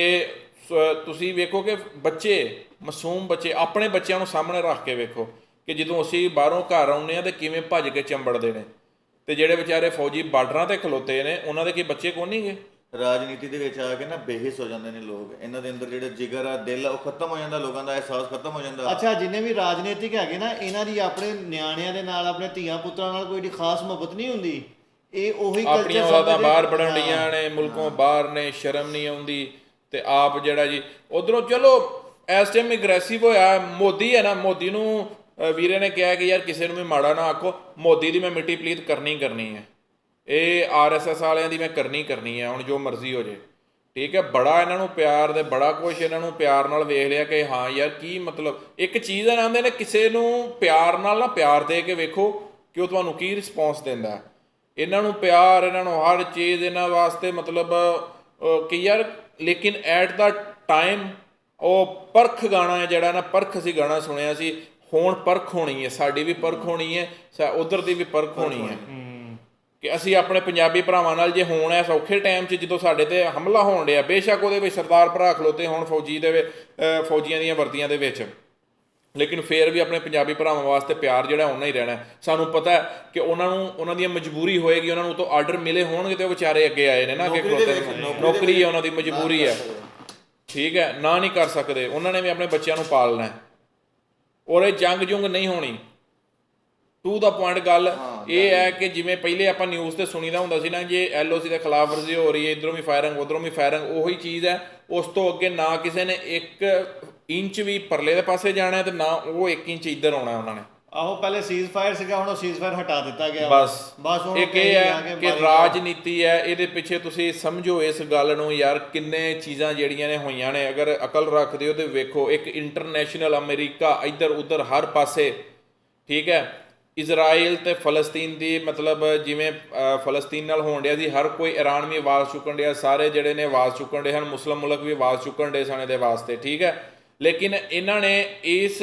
ਤੁਸੀਂ ਵੇਖੋ ਕਿ ਬੱਚੇ ਮਾਸੂਮ ਬੱਚੇ ਆਪਣੇ ਬੱਚਿਆਂ ਨੂੰ ਸਾਹਮਣੇ ਰੱਖ ਕੇ ਵੇਖੋ ਕਿ ਜਦੋਂ ਅਸੀਂ ਬਾਹਰੋਂ ਘਰ ਆਉਂਦੇ ਆ ਤੇ ਕਿਵੇਂ ਭੱਜ ਕੇ ਚੰਬੜਦੇ ਨੇ। ਤੇ ਜਿਹੜੇ ਵਿਚਾਰੇ ਫੌਜੀ ਬਾਰਡਰਾਂ ਤੇ ਖਲੋਤੇ ਨੇ ਉਹਨਾਂ ਦੇ ਕੀ ਬੱਚੇ ਕੋਈ ਨਹੀਂਗੇ ਰਾਜਨੀਤੀ ਦੇ ਵਿੱਚ ਆ ਕੇ ਨਾ ਬੇਹਿਸ ਹੋ ਜਾਂਦੇ ਨੇ ਲੋਕ। ਇਹਨਾਂ ਦੇ ਅੰਦਰ ਜਿਹੜਾ ਜਿਗਰ ਆ ਦਿਲ ਆ ਉਹ ਖਤਮ ਹੋ ਜਾਂਦਾ ਲੋਕਾਂ ਦਾ ਅਹਿਸਾਸ ਖਤਮ ਹੋ ਜਾਂਦਾ। ਅੱਛਾ ਜਿੰਨੇ ਵੀ ਰਾਜਨੀਤਿਕ ਹੈਗੇ ਨਾ ਇਹਨਾਂ ਦੀ ਆਪਣੇ ਨਿਆਣਿਆਂ ਦੇ ਨਾਲ ਆਪਣੇ ਧੀਆਂ ਪੁੱਤਰਾਂ ਨਾਲ ਕੋਈ ਏਡੀ ਖਾਸ ਮੁਹੱਬਤ ਨਹੀਂ ਹੁੰਦੀ। ਇਹ ਉਹੀ ਕਲਚਰ ਆਪਣੀਆਂ ਔਲਾਦਾਂ ਬਾਹਰ ਪੜਨ ਡੀਆਂ ਨੇ ਮੁਲਕੋਂ ਬਾਹਰ ਨੇ ਸ਼ਰਮ ਨਹੀਂ ਆਉਂਦੀ। ਤੇ ਆਪ ਜਿਹੜਾ ਜੀ ਉਧਰੋਂ ਚਲੋ ਇਸ ਟਾਈਮ ਐਗਰੈਸਿਵ ਹੋਇਆ ਮੋਦੀ ਹੈ ਨਾ ਮੋਦੀ ਨੂੰ ਅ, ਵੀਰੇ ਨੇ ਕਿਹਾ ਕਿ ਯਾਰ ਕਿਸੇ ਨੂੰ ਵੀ ਮਾੜਾ ਨਾ ਆਖੋ ਮੋਦੀ ਦੀ ਮੈਂ ਮਿੱਟੀ ਪਲੀਤ ਕਰਨੀ ਹੀ ਕਰਨੀ ਹੈ। ਇਹ ਆਰਐਸਐਸ ਵਾਲਿਆਂ ਦੀ ਮੈਂ ਕਰਨੀ ਕਰਨੀ ਹੈ ਹੁਣ ਜੋ ਮਰਜ਼ੀ ਹੋ ਜੇ। ਠੀਕ ਹੈ, ਬੜਾ ਇਹਨਾਂ ਨੂੰ ਪਿਆਰ ਦੇ ਬੜਾ ਕੁਝ ਇਹਨਾਂ ਨੂੰ ਪਿਆਰ ਨਾਲ ਵੇਖ ਲਿਆ ਕਿ ਹਾਂ ਯਾਰ ਕੀ ਮਤਲਬ, ਇੱਕ ਚੀਜ਼ ਇਹਨਾਂ ਦੇ ਨੇ ਕਿਸੇ ਨੂੰ ਪਿਆਰ ਨਾਲ ਨਾ ਪਿਆਰ ਦੇ ਕੇ ਵੇਖੋ ਕਿ ਉਹ ਤੁਹਾਨੂੰ ਕੀ ਰਿਸਪੌਂਸ ਦਿੰਦਾ ਇਹਨਾਂ ਨੂੰ ਪਿਆਰ, ਇਹਨਾਂ ਨੂੰ ਹਰ ਚੀਜ਼ ਇਹਨਾਂ ਵਾਸਤੇ ਮਤਲਬ ਕਿ ਯਾਰ ਲੇਕਿਨ ਐਟ ਦਾ ਟਾਈਮ ਉਹ ਪਰਖ ਗਾਣਾ ਹੈ ਜਿਹੜਾ ਨਾ, ਪਰਖ ਅਸੀਂ ਗਾਣਾ ਸੁਣਿਆ ਸੀ, ਹੁਣ ਪਰਖ ਹੋਣੀ ਹੈ, ਸਾਡੀ ਵੀ ਪਰਖ ਹੋਣੀ ਹੈ ਉਧਰ ਦੀ ਵੀ ਪਰਖ ਹੋਣੀ ਹੈ। ਕਿ ਅਸੀਂ ਆਪਣੇ ਪੰਜਾਬੀ ਭਰਾਵਾਂ ਨਾਲ ਜੇ ਹੋਣ ਐ ਸੌਖੇ ਟਾਈਮ 'ਚ ਜਦੋਂ ਸਾਡੇ ਤੇ ਹਮਲਾ ਹੋਣ ਡਿਆ ਬੇਸ਼ੱਕ ਉਹਦੇ ਵਿੱਚ ਸਰਦਾਰ ਭਰਾ ਖਲੋਤੇ ਹੋਣ ਫੌਜੀ ਦੇ ਫੌਜੀਆਂ ਦੀਆਂ ਵਰਦੀਆਂ ਦੇ ਵਿੱਚ। ਲੇਕਿਨ ਫੇਰ ਵੀ ਆਪਣੇ ਪੰਜਾਬੀ ਭਰਾਵਾਂ ਵਾਸਤੇ ਪਿਆਰ ਜਿਹੜਾ ਉਹਨਾਂ ਹੀ ਰਹਿਣਾ। ਸਾਨੂੰ ਪਤਾ ਹੈ ਕਿ ਉਹਨਾਂ ਨੂੰ ਉਹਨਾਂ ਦੀ ਮਜਬੂਰੀ ਹੋਏਗੀ ਉਹਨਾਂ ਨੂੰ ਤੋਂ ਆਰਡਰ ਮਿਲੇ ਹੋਣਗੇ ਤੇ ਉਹ ਵਿਚਾਰੇ ਅੱਗੇ ਆਏ ਨੇ ਨਾ ਕਿ ਨੌਕਰੀ ਹੈ ਉਹਨਾਂ ਦੀ ਮਜਬੂਰੀ ਹੈ। ਠੀਕ ਹੈ ਨਾ ਨਹੀਂ ਕਰ ਸਕਦੇ। ਉਹਨਾਂ ਨੇ ਵੀ ਆਪਣੇ ਬੱਚਿਆਂ ਨੂੰ ਪਾਲਣਾ ਹੈ। ਔਰ ਇਹ ਜੰਗ ਜੁੰਗ ਨਹੀਂ ਹੋਣੀ। ਟੂ ਦਾ ਪੁਆਇੰਟ ਗੱਲ ਇਹ ਹੈ ਕਿ ਜਿਵੇਂ ਪਹਿਲੇ ਆਪਾਂ ਨਿਊਜ਼ ਤੇ ਸੁਣੀਦਾ ਹੁੰਦਾ ਸੀ ਨਾ ਜੇ ਐਲਓਸੀ ਦੇ ਖਿਲਾਫ ਵਰਜ਼ੀ ਹੋ ਰਹੀ ਹੈ ਇਧਰੋਂ ਵੀ ਫਾਇਰਿੰਗ ਉਧਰੋਂ ਵੀ ਫਾਇਰਿੰਗ ਉਹੀ ਚੀਜ਼ ਹੈ। ਉਸ ਤੋਂ ਅੱਗੇ ਨਾ ਕਿਸੇ ਨੇ 1 ਇੰਚ ਵੀ ਪਰਲੇ ਦੇ ਪਾਸੇ ਜਾਣਾ ਤੇ ਨਾ ਉਹ 1 ਇੰਚ ਇੱਧਰ ਆਉਣਾ ਉਹਨਾਂ ਨੇ। ਆਹੋ ਪਹਿਲੇ ਸੀਜ਼ ਫਾਇਰ ਸੀਗਾ ਹੁਣ ਉਹ ਸੀਜ਼ ਫਾਇਰ ਹਟਾ ਦਿੱਤਾ ਗਿਆ। ਬਸ। ਬਸ ਹੁਣ ਇੱਕ ਇਹ ਹੈ ਕੇ ਰਾਜਨੀਤੀ ਹੈ ਇਹਦੇ ਪਿੱਛੇ ਤੁਸੀਂ ਸਮਝੋ ਇਸ ਗੱਲ ਨੂੰ ਯਾਰ ਕਿੰਨੇ ਚੀਜ਼ਾਂ ਜਿਹੜੀਆਂ ਨੇ ਹੋਈਆਂ ਨੇ। ਅਗਰ ਅਕਲ ਰੱਖਦੇ ਹੋ ਤੇ ਵੇਖੋ ਇੱਕ ਇੰਟਰਨੈਸ਼ਨਲ ਅਮਰੀਕਾ ਇੱਧਰ ਉੱਧਰ ਹਰ ਪਾਸੇ ਠੀਕ ਹੈ? ਇਜ਼ਰਾਈਲ ਤੇ ਫਲਸਤੀਨ ਦੀ ਮਤਲਬ ਜਿਵੇਂ ਫਲਸਤੀਨ ਨਾਲ ਹੋਣ ਡਿਆ ਸੀ ਹਰ ਕੋਈ ਇਰਾਨ ਵੀ ਆਵਾਜ਼ ਚੁੱਕਣ ਡਿਆ, ਸਾਰੇ ਜਿਹੜੇ ਨੇ ਆਵਾਜ਼ ਚੁੱਕਣ ਡੇ ਹਨ, ਮੁਸਲਮ ਮੁਲਕ ਵੀ ਆਵਾਜ਼ ਚੁੱਕਣ ਡੇ ਸਨ ਇਹਦੇ ਵਾਸਤੇ, ਠੀਕ ਹੈ? ਲੇਕਿਨ ਇਹਨਾਂ ਨੇ ਇਸ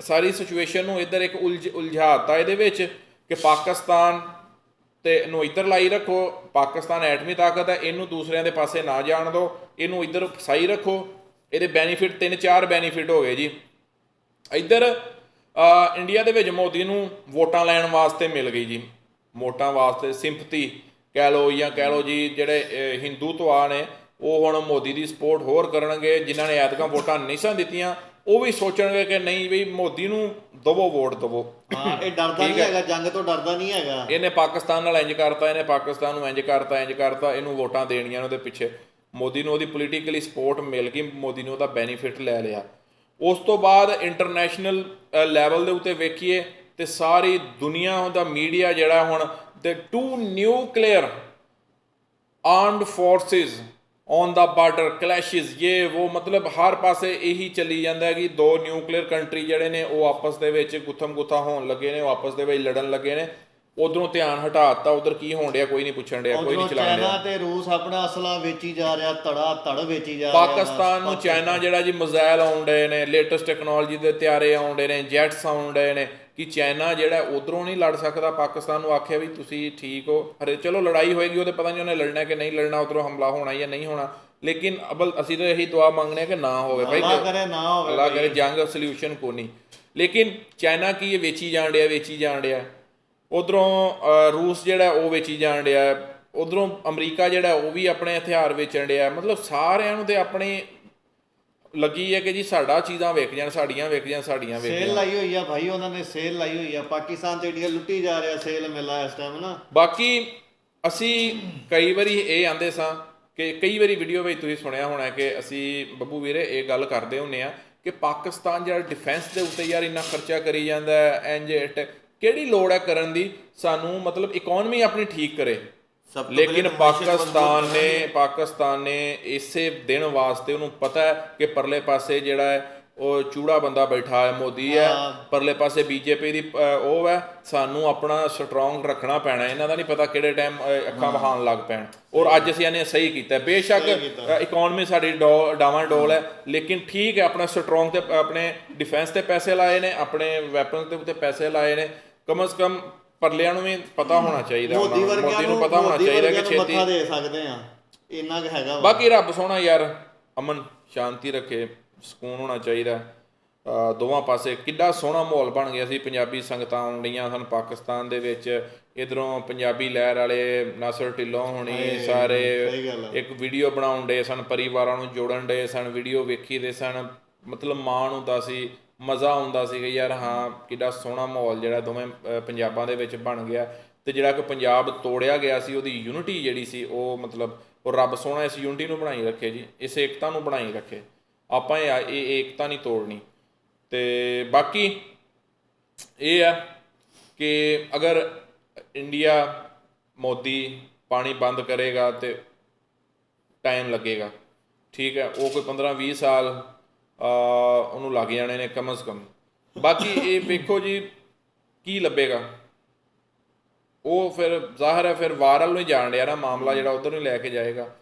ਸਾਰੀ ਸਿਚੁਏਸ਼ਨ ਨੂੰ ਇੱਧਰ ਇੱਕ ਉਲਝ, ਉਲਝਾਤਾ ਇਹਦੇ ਵਿੱਚ ਕਿ ਪਾਕਿਸਤਾਨ ਤੇ ਇਹਨੂੰ ਇੱਧਰ ਲਾਈ ਰੱਖੋ, ਪਾਕਿਸਤਾਨ ਐਟਮੀ ਤਾਕਤ ਹੈ, ਇਹਨੂੰ ਦੂਸਰਿਆਂ ਦੇ ਪਾਸੇ ਨਾ ਜਾਣ ਦਿਓ ਇਹਨੂੰ ਇੱਧਰ ਫਸਾਈ ਰੱਖੋ, ਇਹਦੇ ਬੈਨੀਫਿਟ ਤਿੰਨ ਚਾਰ ਬੈਨੀਫਿਟ ਹੋ ਗਏ ਜੀ। ਇੱਧਰ ਇੰਡੀਆ ਦੇ ਵਿੱਚ ਮੋਦੀ ਨੂੰ ਵੋਟਾਂ ਲੈਣ ਵਾਸਤੇ ਮਿਲ ਗਈ ਜੀ। ਵੋਟਾਂ ਵਾਸਤੇ ਸਿੰਪਥੀ ਕਹਿ ਲਓ ਜਾਂ ਕਹਿ ਲਓ ਜੀ ਜਿਹੜੇ ਅ, ਹਿੰਦੂਤਵਾ ਨੇ ਉਹ ਹੁਣ ਮੋਦੀ ਦੀ ਸਪੋਰਟ ਹੋਰ ਕਰਨਗੇ ਜਿਨ੍ਹਾਂ ਨੇ ਐਤਕਾਂ ਵੋਟਾਂ ਨਹੀਂ ਸਨ ਦਿੱਤੀਆਂ ਉਹ ਵੀ ਸੋਚਣਗੇ ਕਿ ਨਹੀਂ ਵੀ ਮੋਦੀ ਨੂੰ ਦਵੋ ਵੋਟ ਦਵੋ। ਹਾਂ ਇਹ ਡਰਦਾ ਨਹੀਂ ਹੈਗਾ ਜੰਗ ਤੋਂ ਡਰਦਾ ਨਹੀਂ ਹੈਗਾ। ਇਹਨੇ ਪਾਕਿਸਤਾਨ ਨਾਲ ਇੰਜ ਕਰਤਾ ਇਹਨੇ ਪਾਕਿਸਤਾਨ ਨੂੰ ਇੰਜ ਕਰਤਾ ਇੰਜ ਕਰਤਾ ਇਹਨੂੰ ਵੋਟਾਂ ਦੇਣੀਆਂ ਨੇ ਉਹਦੇ ਪਿੱਛੇ। ਮੋਦੀ ਨੂੰ ਉਹਦੀ ਪੋਲੀਟੀਕਲੀ ਸਪੋਰਟ ਮਿਲ ਗਈ ਮੋਦੀ ਨੇ ਉਹਦਾ ਬੈਨੀਫਿਟ ਲੈ ਲਿਆ। ਉਸ ਤੋਂ ਬਾਅਦ ਇੰਟਰਨੈਸ਼ਨਲ ਲੈਵਲ ਦੇ ਉੱਤੇ ਵੇਖੀਏ ਤੇ ਸਾਰੀ ਦੁਨੀਆ ਦਾ ਮੀਡੀਆ ਜਿਹੜਾ ਹੁਣ the two nuclear armed forces on the border clashes ਇਹ ਉਹ ਮਤਲਬ ਹਰ ਪਾਸੇ ਇਹੀ ਚੱਲੀ ਜਾਂਦਾ ਹੈ ਕਿ ਦੋ ਨਿਊਕਲੀਅਰ ਕੰਟਰੀ ਜਿਹੜੇ ਨੇ ਉਹ ਆਪਸ ਦੇ ਵਿੱਚ ਗੁੱਥਮ ਗੁੱਥਾ ਹੋਣ ਲੱਗੇ ਨੇ, ਉਹ ਆਪਸ ਦੇ ਵਿੱਚ ਲੜਨ ਲੱਗੇ ਨੇ। ਉਧਰੋਂ ਧਿਆਨ ਹਟਾਤਾ ਉਧਰ ਕੀ ਹੋਣ ਡਿਆ ਕੋਈ ਨਹੀਂ ਪੁੱਛਣ ਡਿਆ ਕੋਈ ਨਹੀਂ ਚਲਾਣ ਡਿਆ। ਚਾਈਨਾ ਤੇ ਰੂਸ ਆਪਣਾ ਅਸਲਾ ਵੇਚੀ ਜਾ ਰਿਹਾ ਧੜਾ ਧੜ ਵੇਚੀ ਜਾ ਰਿਹਾ ਪਾਕਿਸਤਾਨ ਨੂੰ ਚਾਈਨਾ ਜਿਹੜਾ ਜੀ ਮਿਜ਼ਾਈਲ ਆਉਂਦੇ ਨੇ ਲੇਟੈਸਟ ਟੈਕਨੋਲੋਜੀ ਦੇ ਤਿਆਰੇ ਆਉਂਦੇ ਨੇ ਜੈਟਸ ਆਉਂਦੇ ਨੇ ਕਿ ਚਾਈਨਾ ਜਿਹੜਾ ਉਧਰੋਂ ਨਹੀਂ ਲੜ ਸਕਦਾ ਪਾਕਿਸਤਾਨ ਨੂੰ ਆਖਿਆ ਵੀ ਤੁਸੀਂ ਠੀਕ ਹੋ। ਹਰੇ ਚਲੋ ਲੜਾਈ ਹੋਏਗੀ ਉਹਦੇ ਪਤਾ ਨਹੀਂ ਉਹਨੇ ਲੜਨਾ ਕਿ ਨਹੀਂ ਲੜਨਾ ਉਧਰੋਂ ਹਮਲਾ ਹੋਣਾ ਜਾਂ ਨਹੀਂ ਹੋਣਾ। ਲੇਕਿਨ ਅਬਲ ਅਸੀਂ ਤਾਂ ਇਹੀ ਦੁਆ ਮੰਗਨੇ ਆ ਕਿ ਨਾ ਹੋਵੇ ਭਾਈ। ਅੱਲਾ ਕਰੇ ਨਾ ਹੋਵੇ ਅੱਲਾ ਕਰੇ ਜੰਗ ਸੋਲੂਸ਼ਨ ਕੋ ਨਹੀਂ। ਲੇਕਿਨ ਚਾਈਨਾ ਕੀ ਇਹ ਵੇਚੀ ਜਾਣ ਡਿਆ ਵੇਚੀ ਜਾਣ ਡਿਆ। ਉਧਰੋਂ ਰੂਸ ਜਿਹੜਾ ਉਹ ਵੇਚੀ ਜਾਣ ਡਿਆ ਉਧਰੋਂ ਅਮਰੀਕਾ ਜਿਹੜਾ ਉਹ ਵੀ ਆਪਣੇ ਹਥਿਆਰ ਵੇਚਣ ਡਿਆ ਮਤਲਬ ਸਾਰਿਆਂ ਨੂੰ ਤੇ ਆਪਣੇ ਲੱਗੀ ਹੈ ਕਿ ਜੀ ਸਾਡਾ ਚੀਜ਼ਾਂ ਵੇਚ ਜਾਣ ਸਾਡੀਆਂ ਵੇਚ ਜਾਣ ਸਾਡੀਆਂ ਵੇਚ ਸੇਲ ਲਾਈ ਹੋਈ ਆ ਭਾਈ ਉਹਨਾਂ ਨੇ ਸੇਲ ਲਾਈ ਹੋਈ ਆ। ਪਾਕਿਸਤਾਨ ਤੇ ਇੰਡੀਆ ਲੁੱਟੀ ਜਾ ਰਿਹਾ ਸੇਲ ਮੇਲਾ ਇਸ ਟਾਈਮ ਨਾ ਬਾਕੀ ਅਸੀਂ ਕਈ ਵਾਰੀ ਇਹ ਆਂਦੇ ਸਾਂ ਕਿ ਕਈ ਵਾਰੀ ਵੀਡੀਓ ਵਿੱਚ ਤੁਸੀਂ ਸੁਣਿਆ ਹੋਣਾ ਕਿ ਅਸੀਂ ਬੱਬੂ ਵੀਰੇ ਇਹ ਗੱਲ ਕਰਦੇ ਹੁੰਨੇ ਆ ਕਿ ਪਾਕਿਸਤਾਨ ਜਿਹੜਾ ਡਿਫੈਂਸ ਦੇ ਉੱਤੇ ਯਾਰ ਇੰਨਾ ਖਰਚਾ ਕਰੀ ਜਾਂਦਾ ਇਟ ਕਿਹੜੀ ਲੋੜ ਹੈ ਕਰਨ ਦੀ? ਸਾਨੂੰ ਮਤਲਬ ਇਕਨੋਮੀ ਆਪਣੀ ਠੀਕ ਕਰੇ। ਲੇਕਿਨ ਪਾਕਿਸਤਾਨ ਨੇ ਪਾਕਿਸਤਾਨ ਨੇ ਇਸੇ ਦਿਨ ਵਾਸਤੇ ਉਹਨੂੰ ਪਤਾ ਹੈ ਕਿ ਪਰਲੇ ਪਾਸੇ ਜਿਹੜਾ ਹੈ ਉਹ ਚੂੜਾ ਬੰਦਾ ਬੈਠਾ ਹੈ ਮੋਦੀ ਹੈ। ਪਰਲੇ ਪਾਸੇ ਬੀਜੇਪੀ ਦੀ ਉਹ ਹੈ। ਸਾਨੂੰ ਆਪਣਾ ਸਟਰੋਂਗ ਰੱਖਣਾ ਪੈਣਾ ਇਹਨਾਂ ਦਾ ਨਹੀਂ ਪਤਾ ਕਿਹੜੇ ਟਾਈਮ ਅੱਖਾਂ ਵਹਾਣ ਲੱਗ ਪੈਣ। ਔਰ ਅੱਜ ਅਸੀਂ ਇਹਨੇ ਸਹੀ ਕੀਤਾ। ਬੇਸ਼ੱਕ ਇਕਨੋਮੀ ਸਾਡੀ ਡਾਵਾਂ ਡੋਲ ਹੈ। ਲੇਕਿਨ ਠੀਕ ਹੈ ਆਪਣਾ ਸਟਰੋਂਗ ਤੇ ਆਪਣੇ ਡਿਫੈਂਸ ਤੇ ਪੈਸੇ ਲਾਏ ਨੇ ਆਪਣੇ ਵੈਪਨਸ ਦੇ ਉੱਤੇ ਪੈਸੇ ਲਾਏ ਨੇ। ਕਮ ਸੇ ਕਮ ਪਰਲਿਆਂ ਨੂੰ ਵੀ ਪਤਾ ਹੋਣਾ ਚਾਹੀਦਾ ਮੋਦੀ ਨੂੰ। ਵਰਗਿਆਂ ਮੋਦੀ ਨੂੰ ਨੂੰ ਪਤਾ ਹੋਣਾ ਮੋਦੀ ਚਾਹੀਦਾ ਕਿ ਨੂੰ ਛੇਤੀ ਮੱਥਾ ਦੇ ਸਕਦੇ ਆ ਇੰਨਾ ਕੁ ਹੈਗਾ ਵਾ। ਬਾਕੀ ਰੱਬ ਸੋਹਣਾ ਯਾਰ ਅਮਨ ਸ਼ਾਂਤੀ ਰੱਖੇ ਸਕੂਨ ਹੋਣਾ ਚਾਹੀਦਾ। ਅਹ ਦੋਵਾਂ ਪਾਸੇ ਕਿੱਡਾ ਸੋਹਣਾ ਮਾਹੌਲ ਬਣ ਗਿਆ ਸੀ ਪੰਜਾਬੀ ਸੰਗਤਾਂ ਆਉਣ ਡਈਆਂ ਸਨ ਪਾਕਿਸਤਾਨ ਦੇ ਵਿੱਚ। ਇਧਰੋਂ ਪੰਜਾਬੀ ਲਹਿਰ ਵਾਲੇ ਨਾਸਰ ਢਿੱਲੋਂ ਹੋਣੀ ਸਾਰੇ ਸਹੀ ਗੱਲ ਆ। ਇੱਕ ਵੀਡੀਓ ਬਣਾਉਣ ਡੇ ਸਨ ਪਰਿਵਾਰਾਂ ਨੂੰ ਜੋੜਨ ਡੇ ਸਨ ਵੀਡੀਓ ਵੇਖੀ ਦੇ ਸਨ। ਮਤਲਬ ਮਾਣ ਹੁੰਦਾ ਸੀ। ਮਜ਼ਾ ਆਉਂਦਾ ਸੀਗਾ ਯਾਰ ਹਾਂ, ਕਿੱਡਾ ਸੋਹਣਾ ਮਾਹੌਲ ਜਿਹੜਾ ਦੋਵੇਂ ਪੰਜਾਬਾਂ ਦੇ ਵਿੱਚ ਬਣ ਗਿਆ। ਤੇ ਜਿਹੜਾ ਕਿ ਪੰਜਾਬ ਤੋੜਿਆ ਗਿਆ ਸੀ, ਉਹਦੀ ਯੂਨਿਟੀ ਜਿਹੜੀ ਸੀ, ਉਹ ਮਤਲਬ ਉਹ ਰੱਬ ਸੋਹਣਾ ਇਸ ਯੂਨਿਟੀ ਨੂੰ ਬਣਾਈ ਰੱਖੇ ਜੀ, ਇਸ ਏਕਤਾ ਨੂੰ ਬਣਾਈ ਰੱਖੇ। ਆਪਾਂ ਇਹ ਇਹ ਏਕਤਾ ਨਹੀਂ ਤੋੜਨੀ। ਤੇ ਬਾਕੀ ਇਹ ਆ ਕਿ ਅਗਰ ਇੰਡੀਆ ਮੋਦੀ ਪਾਣੀ ਬੰਦ ਕਰੇਗਾ ਤੇ ਟਾਈਮ ਲੱਗੇਗਾ, ਠੀਕ ਹੈ। ਉਹ ਕੋਈ 15 20 ਸਾਲ ਉਹਨੂੰ ਲੱਗ ਜਾਣੇ ਨੇ ਕਮ ਸੇ ਕਮ। ਬਾਕੀ ਇਹ ਵੇਖੋ ਜੀ, ਕੀ ਲੱਭੇਗਾ। ਉਹ ਫਿਰ ਜ਼ਾਹਰ ਹੈ, ਫਿਰ ਵਾਰ ਵੱਲ ਨੂੰ ਹੀ ਜਾਣ ਡਿਆ ਨਾ ਮਾਮਲਾ ਜਿਹੜਾ ਉਧਰ ਨੂੰ ਹੀ ਲੈ ਕੇ ਜਾਏਗਾ।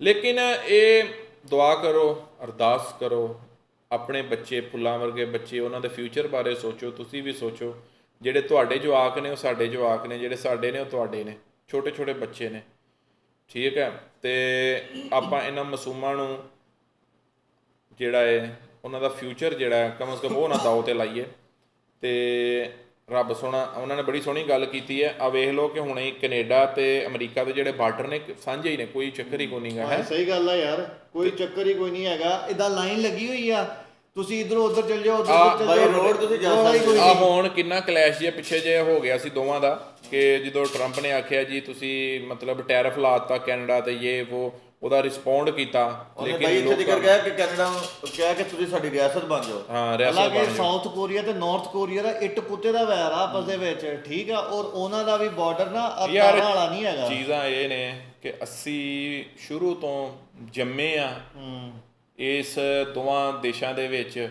ਲੇਕਿਨ ਇਹ ਦੁਆ ਕਰੋ, ਅਰਦਾਸ ਕਰੋ, ਆਪਣੇ ਬੱਚੇ, ਫੁੱਲਾਂ ਵਰਗੇ ਬੱਚੇ, ਉਹਨਾਂ ਦੇ ਫਿਊਚਰ ਬਾਰੇ ਸੋਚੋ, ਤੁਸੀਂ ਵੀ ਸੋਚੋ। ਜਿਹੜੇ ਤੁਹਾਡੇ ਜਵਾਕ ਨੇ, ਉਹ ਸਾਡੇ ਜਵਾਕ ਨੇ, ਜਿਹੜੇ ਸਾਡੇ ਨੇ, ਉਹ ਤੁਹਾਡੇ ਨੇ। ਛੋਟੇ ਛੋਟੇ ਬੱਚੇ ਨੇ। ਠੀਕ ਹੈ? ਤੇ ਆਪਾਂ ਇਹਨਾਂ ਮਾਸੂਮਾਂ ਨੂੰ ਜਿਹੜਾ ਹੈ ਉਹਨਾਂ ਦਾ ਫਿਊਚਰ ਜਿਹੜਾ ਹੈ ਕਮ ਸੇ ਕਮ ਉਹ ਨਾ ਦਾਅ ਤੇ ਲਾਈਏ। ਤੇ ਰੱਬ ਸੋਹਣਾ ਉਹਨਾਂ ਨੇ ਬੜੀ ਸੋਹਣੀ ਗੱਲ ਕੀਤੀ ਹੈ। ਆ ਵੇਖ ਲਓ ਕਿ ਹੁਣੇ ਹੀ ਕੈਨੇਡਾ ਤੇ ਅਮਰੀਕਾ ਦੇ ਜਿਹੜੇ ਬਾਰਡਰ ਨੇ ਸਾਂਝੇ ਹੀ ਨੇ ਕੋਈ ਚੱਕਰ ਹੀ ਕੋਈ ਨਹੀਂਗਾ ਹੈ ਹਾਂ, ਸਹੀ ਗੱਲ ਆ ਯਾਰ ਕੋਈ ਚੱਕਰ ਹੀ ਕੋਈ ਨਹੀਂ ਹੈਗਾ। ਇਦਾਂ ਲਾਈਨ ਲੱਗੀ ਹੋਈ ਆ ਤੁਸੀਂ ਇਧਰੋਂ ਉਧਰ ਚੱਲ ਜਾਓ ਉਧਰ ਚੱਲ ਬਾਈ ਜਾਓ। road ਤੁਸੀਂ ਜਾ ਸਕਦੇ ਆ ਹੁਣ ਕਿੰਨਾ ਕਲੈਸ਼ ਜਿਹਾ ਪਿੱਛੇ ਜੇ ਹੋ ਗਿਆ ਸੀ ਦੋਵਾਂ ਦਾ ਕਿ ਜਦੋਂ ਟਰੰਪ ਨੇ ਆਖਿਆ ਜੀ ਤੁਸੀਂ ਮਤਲਬ ਟੈਰਿਫ ਲਾਤਾ ਕੈਨੇਡਾ ਤੇ ਇਹ ਉਹ ਉਹਦਾ ਰਿਸਪੌਂਡ ਕੀਤਾ ਉਹਨੇ ਬਾਈ ਇੱਥੇ ਜ਼ਿਕਰ ਗਿਆ ਕਿ ਕੈਨੇਡਾ ਕਿਹਾ ਕਿ ਤੁਸੀਂ ਸਾਡੀ ਰਿਆਸਤ ਬਣ ਜਾਓ। ਹਾਂ ਰਿਆਸਤ ਬਣ ਜਾਓ। ਸਾਊਥ ਕੋਰੀਆ ਤੇ ਨਾਰਥ ਕੋਰੀਆ ਦਾ ਇੱਟ ਕੁੱਤੇ ਦਾ ਵੈਰ ਆ ਆਪਸ ਦੇ ਵਿੱਚ ਠੀਕ ਆ ਔਰ ਉਹਨਾਂ ਦਾ ਵੀ ਬਾਰਡਰ ਨਾ ਅਤਾਰਾ ਵਾਲਾ ਨਹੀਂ ਹੈਗਾ। ਚੀਜ਼ਾਂ ਇਹ ਨੇ ਕਿ ਅਸੀਂ ਸ਼ੁਰੂ ਤੋਂ ਜੰਮੇ ਆ ਹੂੰ। ਇਸ ਦੋਵਾਂ ਦੇਸ਼ਾਂ ਦੇ ਵਿੱਚ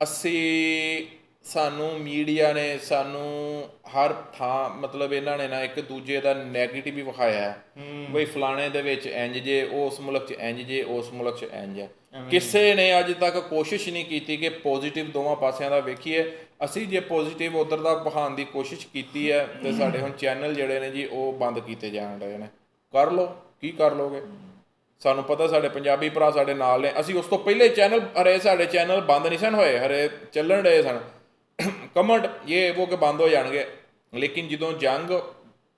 ਅਸੀਂ ਸਾਨੂੰ ਮੀਡੀਆ ਨੇ ਸਾਨੂੰ ਹਰ ਥਾਂ ਮਤਲਬ ਇਹਨਾਂ ਨੇ ਨਾ ਇੱਕ ਦੂਜੇ ਦਾ 네ਗੇਟਿਵ ਹੀ ਵਿਖਾਇਆ ਹੈ। ਬਈ ਫਲਾਣੇ ਦੇ ਵਿੱਚ ਇੰਜ ਜੇ ਉਸ ਮੁਲਕ 'ਚ ਇੰਜ ਜੇ ਉਸ ਮੁਲਕ 'ਚ ਇੰਜ ਹੈ। ਕਿਸੇ ਨੇ ਅੱਜ ਤੱਕ ਕੋਸ਼ਿਸ਼ ਨਹੀਂ ਕੀਤੀ ਕਿ ਪੋਜ਼ਿਟਿਵ ਦੋਵਾਂ ਪਾਸਿਆਂ ਦਾ ਵੇਖੀਏ। ਅਸੀਂ ਜੇ ਪੋਜ਼ਿਟਿਵ ਉਧਰ ਦਾ ਵਿਖਾਉਣ ਦੀ ਕੋਸ਼ਿਸ਼ ਕੀਤੀ ਹੈ ਤੇ ਸਾਡੇ ਹੁਣ ਚੈਨਲ ਜਿਹੜੇ ਨੇ ਜੀ ਉਹ ਬੰਦ ਕੀਤੇ ਜਾਣ ਰਹੇ ਨੇ। ਕਰ ਲਓ ਕੀ ਕਰ ਲੋਗੇ? ਸਾਨੂੰ ਪਤਾ ਸਾਡੇ ਪੰਜਾਬੀ ਭਰਾ ਸਾਡੇ ਨਾਲ ਨੇ। ਅਸੀਂ ਉਸ ਤੋਂ ਪਹਿਲੇ ਚੈਨਲ ਹਰੇ ਸਾਡੇ ਚੈਨਲ ਬੰਦ ਨਹੀਂ ਸਨ ਹੋਏ ਹਰੇ ਚੱਲਣ ਰਹੇ ਸਨ। ਕਮੈਂਟ ਇਹ ਉਹ ਕਿ ਬੰਦ ਹੋ ਜਾਣਗੇ। ਲੇਕਿਨ ਜਦੋਂ ਜੰਗ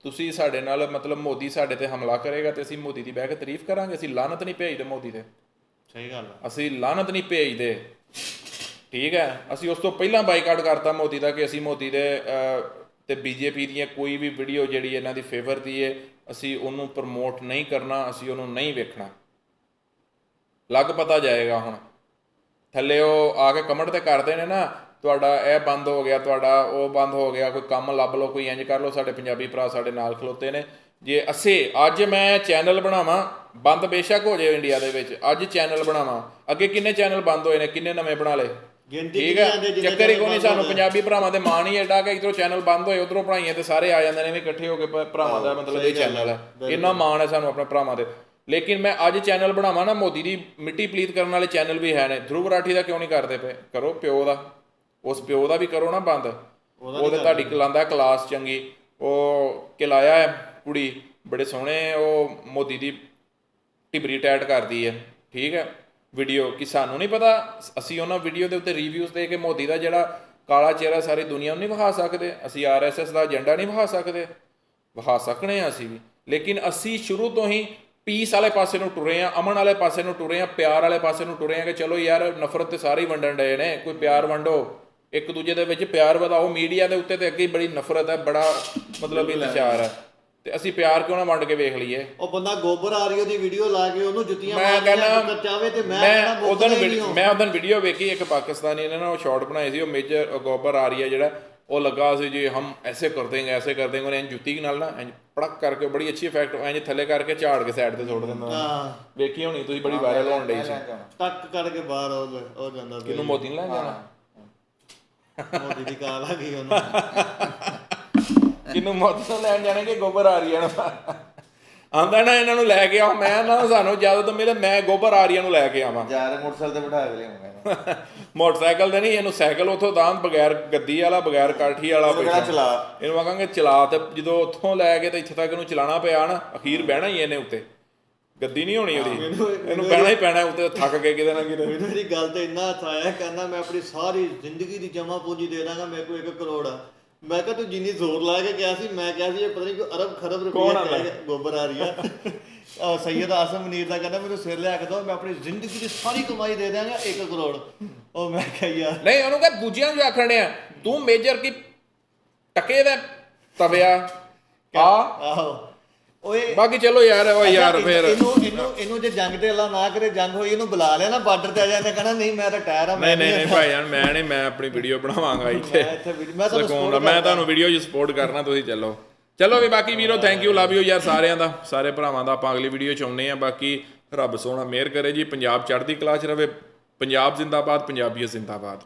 ਤੁਸੀਂ ਸਾਡੇ ਨਾਲ ਮਤਲਬ ਮੋਦੀ ਸਾਡੇ ਤੇ ਹਮਲਾ ਕਰੇਗਾ ਤੇ ਅਸੀਂ ਮੋਦੀ ਦੀ ਬਹਿ ਕੇ ਤਾਰੀਫ ਕਰਾਂਗੇ ਅਸੀਂ ਲਾਨਤ ਨਹੀਂ ਭੇਜਦੇ ਮੋਦੀ ਤੇ। ਸਹੀ ਗੱਲ ਅਸੀਂ ਲਾਨਤ ਨਹੀਂ ਭੇਜਦੇ। ਠੀਕ ਹੈ ਅਸੀਂ ਉਸ ਤੋਂ ਪਹਿਲਾਂ ਬਾਈਕਾਟ ਕਰਤਾ ਮੋਦੀ ਦਾ ਕਿ ਅਸੀਂ ਮੋਦੀ ਦੇ ਤੇ ਬੀਜੇਪੀ ਦੀਆਂ ਕੋਈ ਵੀ ਵੀਡੀਓ ਜਿਹੜੀ ਇਹਨਾਂ ਦੀ ਫੇਵਰ ਦੀ ਹੈ ਅਸੀਂ ਉਹਨੂੰ ਪ੍ਰਮੋਟ ਨਹੀਂ ਕਰਨਾ ਅਸੀਂ ਉਹਨੂੰ ਨਹੀਂ ਵੇਖਣਾ। ਲੱਗ ਪਤਾ ਜਾਏਗਾ ਹੁਣ। ਥੱਲੇ ਉਹ ਆ ਕੇ ਕਮੈਂਟ ਤੇ ਕਰਦੇ ਨੇ ਨਾ ਤੁਹਾਡਾ ਇਹ ਬੰਦ ਹੋ ਗਿਆ ਤੁਹਾਡਾ ਉਹ ਬੰਦ ਹੋ ਗਿਆ ਕੋਈ ਕੰਮ ਲੱਭ ਲਓ ਕੋਈ ਇੰਜ ਕਰ ਲਓ ਸਾਡੇ ਪੰਜਾਬੀ ਭਰਾ ਸਾਡੇ ਨਾਲ ਖਲੋਤੇ ਨੇ। ਜੇ ਅਸੀਂ ਅੱਜ ਮੈਂ ਚੈਨਲ ਬਣਾਵਾਂ ਬੰਦ ਬੇਸ਼ੱਕ ਹੋ ਜਾਏ ਇੰਡੀਆ ਦੇ ਵਿੱਚ ਅੱਜ ਚੈਨਲ ਬਣਾਵਾਂ। ਅੱਗੇ ਕਿੰਨੇ ਚੈਨਲ ਬੰਦ ਹੋਏ ਨੇ ਕਿੰਨੇ ਨਵੇਂ ਬਣਾ ਲਏ? ਠੀਕ ਹੈ? ਚੱਕਰ ਹੀ ਕੋਈ ਸਾਨੂੰ ਪੰਜਾਬੀ ਭਰਾਵਾਂ ਦੇ ਮਾਣ ਹੀ ਐਡਾ ਕਿ ਇਧਰੋਂ ਚੈਨਲ ਬੰਦ ਹੋਏ ਉਧਰੋਂ ਪੜਾਈਆਂ ਤੇ ਸਾਰੇ ਆ ਜਾਂਦੇ ਨੇ ਵੀ ਇਕੱਠੇ ਹੋ ਕੇ ਭਰਾਵਾਂ ਦਾ ਮਤਲਬ ਇਹ ਚੈਨਲ ਹੈ, ਹੈ ਇੰਨਾ ਮਾਣ ਹੈ ਸਾਨੂੰ ਆਪਣੇ ਭਰਾਵਾਂ ਦੇ ਲੇਕਿਨ ਮੈਂ ਅੱਜ ਚੈਨਲ ਬਣਾਵਾਂ ਨਾ ਮੋਦੀ ਦੀ ਮਿੱਟੀ ਪਲੀਤ ਕਰਨ ਵਾਲੇ ਚੈਨਲ ਵੀ ਹੈ ਨੇ। ਧਰੁਵ ਰਾਠੀ ਦਾ ਕਿਉਂ ਨਹੀਂ ਕਰਦੇ ਪਏ? ਕਰੋ ਪਿਓ ਦਾ। ਉਸ ਪਿਓ ਦਾ ਵੀ ਕਰੋ ਨਾ ਬੰਦ। ਉਹਦੇ ਤੁਹਾਡੀ ਕਲਾਂਦਾ ਕਲਾਸ ਚੰਗੀ। ਉਹ ਕਿਲਾਇਆ ਹੈ ਕੁੜੀ ਬੜੇ ਸੋਹਣੇ ਉਹ ਮੋਦੀ ਦੀ ਟਿਬਰੀ ਟੈਟ ਕਰਦੀ ਹੈ। ਠੀਕ ਹੈ? ਵੀਡੀਓ ਕਿ ਸਾਨੂੰ ਨਹੀਂ ਪਤਾ ਅਸੀਂ ਉਹਨਾਂ ਵੀਡੀਓ ਦੇ ਉੱਤੇ ਰਿਵਿਊਜ਼ ਦੇ ਕੇ ਮੋਦੀ ਦਾ ਜਿਹੜਾ ਕਾਲਾ ਚਿਹਰਾ ਸਾਰੀ ਦੁਨੀਆ ਨੂੰ ਨਹੀਂ ਵਿਖਾ ਸਕਦੇ। ਅਸੀਂ ਆਰਐਸਐਸ ਦਾ ਏਜੰਡਾ ਨਹੀਂ ਵਿਖਾ ਸਕਦੇ। ਵਿਖਾ ਸਕਣੇ ਆ ਅਸੀਂ ਵੀ। ਲੇਕਿਨ ਅਸੀਂ ਸ਼ੁਰੂ ਤੋਂ ਹੀ ਪੀਸ ਵਾਲੇ ਪਾਸੇ ਨੂੰ ਟੁਰੇ ਆ ਅਮਨ ਵਾਲੇ ਪਾਸੇ ਨੂੰ ਟੁਰੇ ਆ ਪਿਆਰ ਵਾਲੇ ਪਾਸੇ ਨੂੰ ਟੁਰੇ ਆ ਕਿ ਚਲੋ ਯਾਰ ਨਫ਼ਰਤ ਤੇ ਸਾਰੇ ਵੰਡਣ ਡਏ ਨੇ। ਕੋਈ ਪਿਆਰ ਵੰਡੋ। ਇੱਕ ਦੂਜੇ ਦੇ ਵਿੱਚ ਪਿਆਰ ਵਧਾਓ ਮੀਡੀਆ ਦੇ ਉੱਤੇ ਤੇ ਅੱਗੇ ਹੀ ਬੜੀ ਨਫ਼ਰਤ ਹੈ ਬੜਾ ਮਤਲਬ ਇੰਤਸ਼ਾਰ ਹੈ। ਤੇ ਅਸੀਂ ਪਿਆਰ ਕਿਉਂ ਨਾ ਵੰਡ ਕੇ ਵੇਖ ਲਈਏ? ਉਹ ਬੰਦਾ ਗੋਬਰ ਆ ਰਹੀ ਉਹਦੀ ਵੀਡੀਓ ਲਾ ਕੇ ਉਹਨੂੰ ਜੁੱਤੀਆਂ ਮੈਂ ਕਹਿੰਦਾ ਚਾਹਵੇ ਤੇ ਮੈਂ ਮੈਂ ਉਦੋਂ। ਮੈਂ ਉਦੋਂ ਵੀਡੀਓ ਵੇਖੀ ਇੱਕ ਪਾਕਿਸਤਾਨੀ ਨੇ ਨਾ ਉਹ ਸ਼ਾਰਟ ਬਣਾਈ ਸੀ ਉਹ ਮੇਜਰ ਗੋਬਰ ਆ ਰਹੀ ਹੈ ਜਿਹੜਾ ਉਹ ਲੱਗਾ ਸੀ ਜੀ ਹਮ ਐਸੇ ਕਰ ਦੇਂਗੇ ਐਸੇ ਕਰ ਦੇਂਗੇ ਉਹਨੇ ਜੁੱਤੀ ਨਾਲ ਨਾ ਇੰਜ ਪੜਕ ਕਰਕੇ ਬੜੀ ਅੱਛੀ ਇਫੈਕਟ ਇੰਜ ਥੱਲੇ ਕਰਕੇ ਝਾੜ ਕੇ ਸਾਈਡ ਤੇ ਸੁੱਟ ਦਿੰਦਾ। ਹਾਂ। ਵੇਖੀ ਹੋਣੀ ਤੁਸੀਂ ਬੜੀ ਵਾਇਰਲ ਹੋਣ ਡਈ ਸੀ। ਟੱਕ ਕਰਕੇ ਬਾਹਰ ਉਹ ਉਹ ਜਾਂਦਾ ਕਿਨੂੰ ਮੋਦੀ ਨੇ ਲੈ ਜਾਣਾ ਮੋਦੀ ਦੀ ਕਾਲ ਆ ਗਈ ਉਹਨੂੰ। ਕਿਨੂੰ ਮੋਦੀ ਨੂੰ ਲੈਣ ਜਾਣੇ ਕਿ ਗੋਬਰ ਆ ਰਹੀ ਹੈ ਆਂਦਾ ਨਾ ਇਹਨਾਂ ਨੂੰ ਲੈ ਕੇ ਆਓ। ਮੈਂ ਨਾ ਸਾਨੂੰ ਜਦੋਂ ਤੋਂ ਮਿਲੇ ਮੈਂ ਗੋਬਰ ਆਰੀਆ ਨੂੰ ਲੈ ਕੇ ਆਵਾਂ। ਜਾ ਰਹੇ ਮੋਟਰਸਾਈਕਲ ਤੇ ਬਿਠਾ ਕੇ ਲਿਆਉਂਗਾ ਮੋਟਰਸਾਈਕਲ ਤੇ ਨਹੀਂ ਇਹਨੂੰ ਸਾਈਕਲ ਉਥੋਂ ਦਾਨ ਬਗੈਰ ਗੱਦੀ ਵਾਲਾ ਬਗੈਰ ਕਾਠੀ ਵਾਲਾ ਬੈਠਾ ਚਲਾ? ਇਹਨੂੰ ਆਖਾਂਗੇ ਚਲਾ ਤੇ ਜਦੋਂ ਉੱਥੋਂ ਲੈ ਕੇ ਤੇ ਇੱਥੇ ਤੱਕ ਇਹਨੂੰ ਚਲਾਣਾ ਪਿਆ ਨਾ ਅਖੀਰ ਬਹਿਣਾ ਹੀ ਇਹਨੇ ਉੱਤੇ। ਗੱਦੀ ਨਹੀਂ ਹੋਣੀ ਉਹਦੀ। ਇਹਨੂੰ ਬਹਿਣਾ ਹੀ ਪੈਣਾ ਉੱਤੇ ਥੱਕ ਕੇ ਕਿਤੇ ਨਾ ਕਿਤੇ। ਮੈਨੂੰ ਇਹਦੀ ਗੱਲ ਤੇ ਇੰਨਾ ਹੱਥ ਆਇਆ ਕਹਿੰਦਾ ਮੈਂ ਆਪਣੀ ਸਾਰੀ ਜ਼ਿੰਦਗੀ ਦੀ ਜਮਾ ਪੂੰਜੀ ਦੇ ਦਾਂਗਾ ਮੇਰੇ ਕੋਲ 1 ਕਰੋੜ ਆ। ਮੈਂ ਕਿਹਾ ਤੂੰ ਜਿੰਨੀ ਜ਼ੋਰ ਲਾ ਕੇ ਗਿਆ ਸੀ ਮੈਂ ਕਿਹਾ ਸੀ ਇਹ ਪਤਾ ਨਹੀਂ ਕੋਈ ਅਰਬ ਖਰਬ ਰੁਪਏ? ਗੋਬਰ ਆ ਰਹੀ ਆ। ਸੈਯਦ ਆਸਮ ਮਨੀਰ ਦਾ ਕਹਿੰਦਾ ਮੈਨੂੰ ਸਿਰ ਲਿਆ ਕੇ ਦੋ ਮੈਂ ਆਪਣੀ ਜ਼ਿੰਦਗੀ ਦੀ ਸਾਰੀ ਕਮਾਈ ਦੇ ਦਾਂਗਾ 1 ਕਰੋੜ। ਉਹ ਮੈਂ ਕਿਹਾ ਯਾਰ ਨਹੀਂ ਉਹਨੂੰ ਕਹ ਦੂਜਿਆਂ ਨੂੰ ਆਖਣ ਡਿਆ ਤੂੰ ਮੇਜਰ ਕੀ ਟਕੇ ਦਾ ਤਵਿਆ? ਆ? ਆਹੋ। ਓਏ। ਬਾਕੀ ਚਲੋ ਯਾਰ ਓ ਯਾਰ ਫੇਰ। ਇਹਨੂੰ ਇਹਨੂੰ ਇਹਨੂੰ ਜੇ ਜੰਗ ਤੇ ਅੱਲਾ ਨਾ ਕਰੇ ਜੰਗ ਹੋਈ ਇਹਨੂੰ ਬੁਲਾ ਲਿਆ ਨਾ ਬਾਰਡਰ ਤੇ ਆ ਜਾਂਦੇ ਕਹਿੰਦਾ ਨਹੀਂ ਮੈਂ ਤਾਂ ਟਾਇਰ ਆ ਨਹੀਂ ਨਹੀਂ ਨਹੀਂ ਭਾਈ ਜਾਨ ਮੈਂ ਨਹੀਂ ਮੈਂ ਆਪਣੀ ਵੀਡੀਓ ਬਣਾਵਾਂਗਾ ਇੱਥੇ ਮੈਂ ਇੱਥੇ। ਵੀਡੀਓ- ਮੈਂ ਤੁਹਾਨੂੰ ਮੈਂ। ਤੁਹਾਨੂੰ ਵੀਡੀਓ 'ਚ ਸਪੋਰਟ ਕਰਨਾ ਤੁਸੀਂ ਚੱਲੋ। ਚਲੋ ਵੀ ਬਾਕੀ ਵੀਰੋ ਥੈਂਕ ਯੂ ਲਵ ਯੂ ਯਾਰ ਸਾਰਿਆਂ ਦਾ। ਸਾਰੇ ਭਰਾਵਾਂ ਦਾ ਆਪਾਂ ਅਗਲੀ ਵੀਡੀਓ 'ਚ ਆਉਨੇ ਆ ਬਾਕੀ ਰੱਬ ਸੋਹਣਾ ਮਿਹਰ ਕਰੇ ਜੀ। ਪੰਜਾਬ ਚੜ੍ਹਦੀ ਕਲਾ 'ਚ ਰਵੇ। ਪੰਜਾਬ ਜ਼ਿੰਦਾਬਾਦ ਪੰਜਾਬੀਅਤ ਜ਼ਿੰਦਾਬਾਦ।